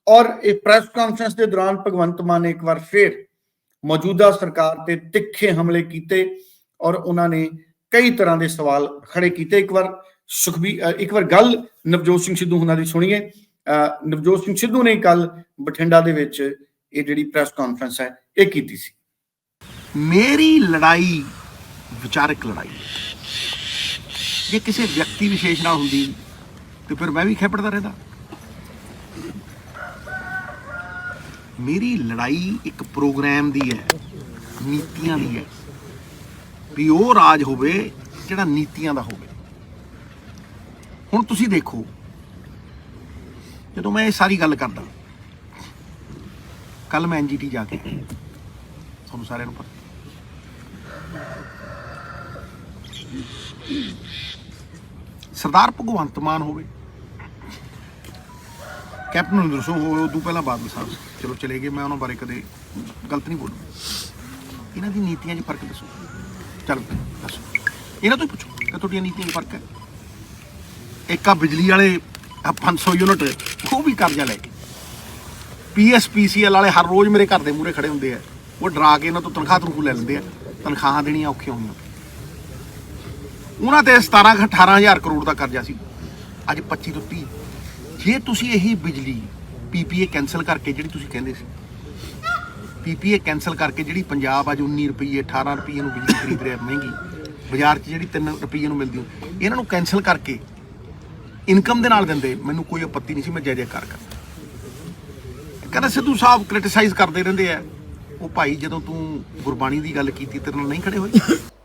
ਔਰ ਇਹ ਪ੍ਰੈਸ ਕਾਨਫਰੰਸ ਦੇ ਦੌਰਾਨ ਭਗਵੰਤ ਮਾਨ ਨੇ ਇੱਕ ਵਾਰ ਫੇਰ ਮੌਜੂਦਾ ਸਰਕਾਰ ਤੇ ਤਿੱਖੇ ਹਮਲੇ ਕੀਤੇ ਔਰ ਉਹਨਾਂ ਨੇ ਕਈ ਤਰ੍ਹਾਂ ਦੇ ਸਵਾਲ ਖੜੇ ਕੀਤੇ। ਇੱਕ ਵਾਰ ਸੁਖਬੀ ਇੱਕ ਵਾਰ ਗੱਲ ਨਵਜੋਤ ਸਿੰਘ ਸਿੱਧੂ ਉਹਨਾਂ ਦੀ ਸੁਣੀਏ। ਅ, ਨਵਜੋਤ ਸਿੰਘ ਸਿੱਧੂ ਨੇ ਕੱਲ ਬਠਿੰਡਾ ਦੇ ਵਿੱਚ ਇਹ ਜਿਹੜੀ ਪ੍ਰੈਸ ਕਾਨਫਰੰਸ ਹੈ ਇਹ ਕੀਤੀ ਸੀ। ਮੇਰੀ ਲੜਾਈ ਵਿਚਾਰਕ ਲੜਾਈ। ਜੇ ਕਿਸੇ ਵਿਅਕਤੀ ਵਿਸ਼ੇਸ਼ ਨਾਲ ਹੁੰਦੀ, ਤੇ ਫਿਰ ਮੈਂ ਵੀ ਖੇਪੜਦਾ ਰਹਿੰਦਾ। ਮੇਰੀ ਲੜਾਈ ਇੱਕ ਪ੍ਰੋਗਰਾਮ ਦੀ ਹੈ, ਨੀਤੀਆਂ ਦੀ ਹੈ। ਵੀ ਉਹ ਰਾਜ ਹੋਵੇ ਜਿਹੜਾ ਨੀਤੀਆਂ ਦਾ ਹੋਵੇ। ਹੁਣ ਤੁਸੀਂ ਦੇਖੋ, ਜਦੋਂ ਮੈਂ ਇਹ ਸਾਰੀ ਗੱਲ ਕਰਦਾ ਕੱਲ ਮੈਂ ਐਨਜੀਟੀ ਜਾ ਕੇ ਤੁਹਾਨੂੰ ਸਾਰਿਆਂ ਨੂੰ ਪਤਾ ਸਰਦਾਰ ਭਗਵੰਤ ਮਾਨ ਹੋਵੇ। ਕੈਪਟਨ ਅਮਰਿੰਦਰ ਸਿੰਘ ਹੋਵੇ ਉਦੋਂ ਪਹਿਲਾਂ ਬਾਦਲ ਸਾਹਿਬ। ਸੀ। ਚਲੋ, ਚਲੇ ਗਏ, ਮੈਂ ਉਹਨਾਂ ਬਾਰੇ ਕਦੇ ਗਲਤ ਨਹੀਂ ਬੋਲੂੰ ਇਹਨਾਂ ਦੀ ਨੀਤੀਆਂ 'ਚ ਫ਼ਰਕ ਦੱਸੋ। ਚਲ, ਦੱਸੋ। ਇਹਨਾਂ ਤੋਂ ਹੀ ਪੁੱਛੋ ਕਿ ਤੁਹਾਡੀਆਂ ਨੀਤੀਆਂ 'ਚ ਫ਼ਰਕ ਹੈ। ਇੱਕ ਆ ਬਿਜਲੀ ਵਾਲੇ ਆ 500 ਯੂਨਿਟ, ਉਹ ਵੀ ਕਰਜ਼ਾ ਲੈ ਕੇ। ਪੀਐਸਪੀਸੀਐਲ ਵਾਲੇ ਹਰ ਰੋਜ਼ ਮੇਰੇ ਘਰ ਦੇ ਮੂਹਰੇ ਖੜੇ ਹੁੰਦੇ ਆ। ਉਹ ਡਰਾ ਕੇ ਇਹਨਾਂ ਤੋਂ ਤਨਖਾਹ ਤਨਖੂ ਲੈ ਲੈਂਦੇ ਆ। ਤਨਖਾਹਾਂ ਦੇਣੀਆਂ ਔਖੀਆਂ ਹੋਈਆਂ। ਉਹਨਾਂ ਤੇ 17 ਕੁ 18000 ਕਰੋੜ ਦਾ ਕਰਜ਼ਾ ਸੀ। ਅੱਜ 25 ਤੋਂ 30 ਜੇ ਤੁਸੀਂ ਇਹੀ ਬਿਜਲੀ ਪੀਪੀਏ ਕੈਨਸਲ ਕਰਕੇ ਜਿਹੜੀ ਤੁਸੀਂ ਕਹਿੰਦੇ ਸੀ। ਪੀਪੀਏ ਕੈਨਸਲ ਕਰਕੇ ਜਿਹੜੀ ਪੰਜਾਬ ਅੱਜ 19 ਰੁਪਏ 18 ਰੁਪਏ ਨੂੰ ਬਿਜਲੀ ਖਰੀਦ ਰਿਹਾ, ਮਹਿੰਗੀ। ਬਾਜ਼ਾਰ 'ਚ ਜਿਹੜੀ 3 ਰੁਪਏ ਨੂੰ ਮਿਲਦੀ ਇਹਨਾਂ ਨੂੰ ਕੈਨਸਲ ਕਰਕੇ ਇਨਕਮ ਦੇ ਨਾਲ ਦਿੰਦੇ। ਮੈਨੂੰ ਕੋਈ ਆਪੱਤੀ ਨਹੀਂ ਸੀ, ਮੈਂ ਜੈ ਜੈਕਾਰ ਕਰਦਾ। ਕਹਿੰਦਾ, ਸਿੱਧੂ ਸਾਹਿਬ ਕ੍ਰਿਟਿਸਾਈਜ਼ ਕਰਦੇ ਰਹਿੰਦੇ ਆ। ਉਹ ਭਾਈ, ਜਦੋਂ ਤੂੰ ਗੁਰਬਾਣੀ ਦੀ ਗੱਲ ਕੀਤੀ, ਤੇਰੇ ਨਾਲ ਨਹੀਂ ਖੜੇ ਹੋਏ।